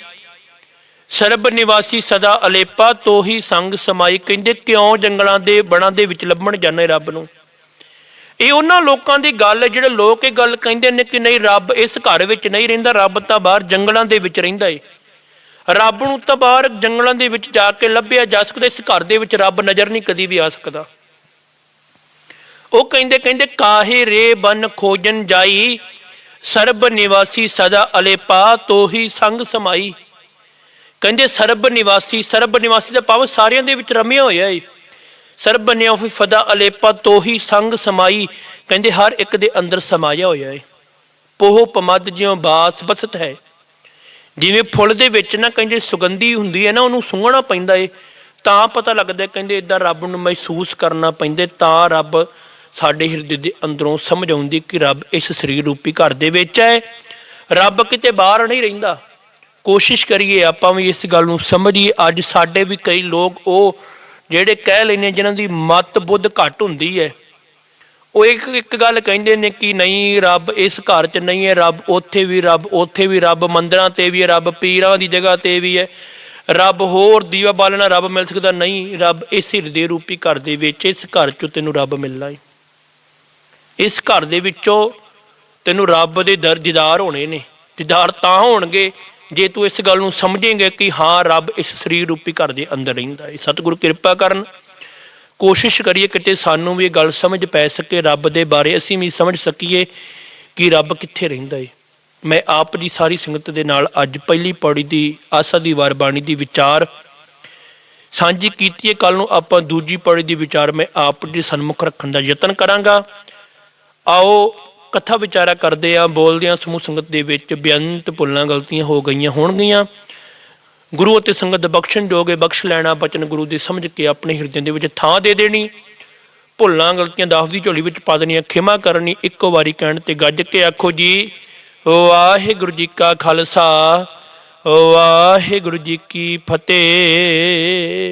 ਸਰਬ ਨਿਵਾਸੀ ਸਦਾ ਅਲੇਪਾ, ਤੋਹੀ ਸੰਗ ਸਮਾਈ, ਕਹਿੰਦੇ ਕਿਉਂ ਜੰਗਲਾਂ ਦੇ ਬਣਾ ਦੇ ਵਿੱਚ ਲੱਭਣ ਜਾਂਦੇ ਰੱਬ ਨੂੰ। ਇਹ ਉਹਨਾਂ ਲੋਕਾਂ ਦੀ ਗੱਲ ਜਿਹੜੇ ਲੋਕ ਇਹ ਗੱਲ ਕਹਿੰਦੇ ਨੇ ਕਿ ਨਹੀਂ, ਰੱਬ ਇਸ ਘਰ ਵਿੱਚ ਨਹੀਂ ਰਹਿੰਦਾ, ਰੱਬ ਤਾਂ ਬਾਹਰ ਜੰਗਲਾਂ ਦੇ ਵਿੱਚ ਰਹਿੰਦਾ ਏ। ਰੱਬ ਨੂੰ ਤਾਂ ਬਾਹਰ ਜੰਗਲਾਂ ਦੇ ਵਿੱਚ ਜਾ ਕੇ ਲੱਭਿਆ ਜਾ ਸਕਦਾ, ਇਸ ਘਰ ਦੇ ਵਿੱਚ ਰੱਬ ਨਜ਼ਰ ਨਹੀਂ ਕਦੀ ਵੀ ਆ ਸਕਦਾ। ਉਹ ਕਹਿੰਦੇ ਕਹਿੰਦੇ, ਕਾਹੇ ਰੇ ਬਨ ਖੋਜਨ ਜਾਈ, ਸਰਬ ਨਿਵਾਸੀ ਸਦਾ ਅਲੇਪਾ, ਤੋਹੀ ਸੰਗ ਸਮਾਈ। ਕਹਿੰਦੇ, ਸਰਬ ਨਿਵਾਸੀ ਸਰਬ ਨਿਵਾਸੀ ਦਾ ਭਾਵ ਸਾਰਿਆਂ ਦੇ ਵਿੱਚ ਰਮਿਆ ਹੋਇਆ ਹੈ ਸਰਬ ਨਿਵਾਸੀ ਫਦਾ ਅਲੇਪਾ ਤੋਹੀ ਸੰਗ ਸਮਾਈ। ਕਹਿੰਦੇ, ਹਰ ਇੱਕ ਦੇ ਅੰਦਰ ਸਮਾਇਆ ਹੋਇਆ ਹੈ ਪੋਹ ਪਮਦ ਜਿਉ ਬਾਸ ਬਸਤ ਹੈ। ਜਿਵੇਂ ਫੁੱਲ ਦੇ ਵਿੱਚ ਨਾ ਕਹਿੰਦੇ ਸੁਗੰਧੀ ਹੁੰਦੀ ਹੈ ਨਾ, ਉਹਨੂੰ ਸੁੰਘਣਾ ਪੈਂਦਾ ਏ। ਤਾਂ ਪਤਾ ਲੱਗਦਾ ਕਹਿੰਦੇ ਇਦਾਂ ਰੱਬ ਨੂੰ ਮਹਿਸੂਸ ਕਰਨਾ ਪੈਂਦੇ ਤਾਂ ਰੱਬ ਸਾਡੇ ਹਿਰਦੇ ਦੇ ਅੰਦਰੋਂ ਸਮਝ ਆਉਂਦੀ ਕਿ ਰੱਬ ਇਸ ਸਰੀਰ ਰੂਪੀ ਘਰ ਦੇ ਵਿੱਚ ਹੈ। ਰੱਬ ਕਿਤੇ ਬਾਹਰ ਨਹੀਂ ਰਹਿੰਦਾ। ਕੋਸ਼ਿਸ਼ ਕਰੀਏ, ਆਪਾਂ ਵੀ ਇਸ ਗੱਲ ਨੂੰ ਸਮਝੀਏ। ਅੱਜ ਸਾਡੇ ਵੀ ਕਈ ਲੋਕ ਉਹ ਜਿਹੜੇ ਕਹਿ ਲੈਨੇ ਜਿਨ੍ਹਾਂ ਦੀ ਮਤ ਬੁੱਧ ਘੱਟ ਹੁੰਦੀ ਹੈ, ਉਹ ਇੱਕ ਇੱਕ ਗੱਲ ਕਹਿੰਦੇ ਨੇ ਕਿ ਨਹੀਂ, ਰੱਬ ਇਸ ਘਰ 'ਚ ਨਹੀਂ ਹੈ, ਰੱਬ ਉੱਥੇ ਵੀ ਰੱਬ, ਉੱਥੇ ਵੀ ਰੱਬ, ਮੰਦਰਾਂ ਤੇ ਵੀ ਹੈ, ਰੱਬ ਪੀਰਾਂ ਦੀ ਜਗ੍ਹਾ ਤੇ ਵੀ ਹੈ। ਰੱਬ ਹੋਰ ਦੀਵਾ ਬਾਲਣਾ ਰੱਬ ਮਿਲ ਸਕਦਾ ਨਹੀਂ, ਰੱਬ ਇਸ ਹਿਰਦੇ ਰੂਪੀ ਘਰ ਦੇ ਵਿੱਚ, ਇਸ ਘਰ 'ਚੋਂ ਤੈਨੂੰ ਰੱਬ ਮਿਲਣਾ ਹੈ ਇਸ ਘਰ ਦੇ ਵਿੱਚੋਂ ਤੈਨੂੰ ਰੱਬ ਦੇ ਦਰ ਦੀਦਾਰ ਹੋਣੇ ਨੇ, ਦੀਦਾਰ ਤਾਂ ਹੋਣਗੇ ਜੇ ਤੂੰ ਇਸ ਗੱਲ ਨੂੰ ਸਮਝੇਂਗੇ ਕਿ ਹਾਂ, ਰੱਬ ਇਸ ਸਰੀਰ ਰੂਪੀ ਘਰ ਦੇ ਅੰਦਰ ਰਹਿੰਦਾ ਹੈ, ਸਤਿਗੁਰੂ ਕਿਰਪਾ ਕਰਨ। ਕੋਸ਼ਿਸ਼ ਕਰੀਏ ਕਿਤੇ ਸਾਨੂੰ ਵੀ ਇਹ ਗੱਲ ਸਮਝ ਪੈ ਸਕੇ, ਰੱਬ ਦੇ ਬਾਰੇ ਅਸੀਂ ਵੀ ਸਮਝ ਸਕੀਏ ਕਿ ਰੱਬ ਕਿੱਥੇ ਰਹਿੰਦਾ ਏ। ਮੈਂ ਆਪ ਦੀ ਸਾਰੀ ਸੰਗਤ ਦੇ ਨਾਲ ਅੱਜ ਪਹਿਲੀ ਪੌੜੀ ਦੀ, ਆਸਾ ਦੀ ਵਾਰ ਬਾਣੀ ਦੀ ਵਿਚਾਰ ਸਾਂਝੀ ਕੀਤੀ ਹੈ ਕੱਲ ਨੂੰ ਆਪਾਂ ਦੂਜੀ ਪੌੜੀ ਦੀ ਵਿਚਾਰ ਮੈਂ ਆਪ ਦੇ ਸਨਮੁਖ ਰੱਖਣ ਦਾ ਯਤਨ ਕਰਾਂਗਾ। ਆਓ ਕਥਾ ਵਿਚਾਰਾ ਕਰਦੇ ਆ, ਬੋਲਦੇ ਆ, ਸਮੂਹ ਸੰਗਤ ਦੇ ਵਿੱਚ ਬੇਅੰਤ ਭੁੱਲਾਂ ਗਲਤੀਆਂ ਹੋ ਗਈਆਂ ਹੋਣਗੀਆਂ। ਗੁਰੂ ਅਤੇ ਸੰਗਤ ਦਾ ਬਖਸ਼ਣ ਜੋਗੇ ਬਖਸ਼ ਲੈਣਾ ਬਚਨ ਗੁਰੂ ਦੇ ਸਮਝ ਕੇ ਆਪਣੇ ਹਿਰਦੇ ਦੇ ਵਿੱਚ ਥਾਂ ਦੇ ਦੇਣੀ। ਭੁੱਲਾਂ ਗਲਤੀਆਂ ਦਾਸ ਦੀ ਝੋਲੀ ਵਿੱਚ ਪਾ ਦੇਣੀਆਂ, ਖਿਮਾ ਕਰਨੀ, ਇੱਕੋ ਵਾਰੀ ਕਹਿਣ ਤੇ ਗੱਜ ਕੇ ਆਖੋ ਜੀ, ਵਾਹਿਗੁਰੂ ਜੀ ਕਾ ਖਾਲਸਾ, ਵਾਹਿਗੁਰੂ ਜੀ ਕੀ ਫਤਿਹ।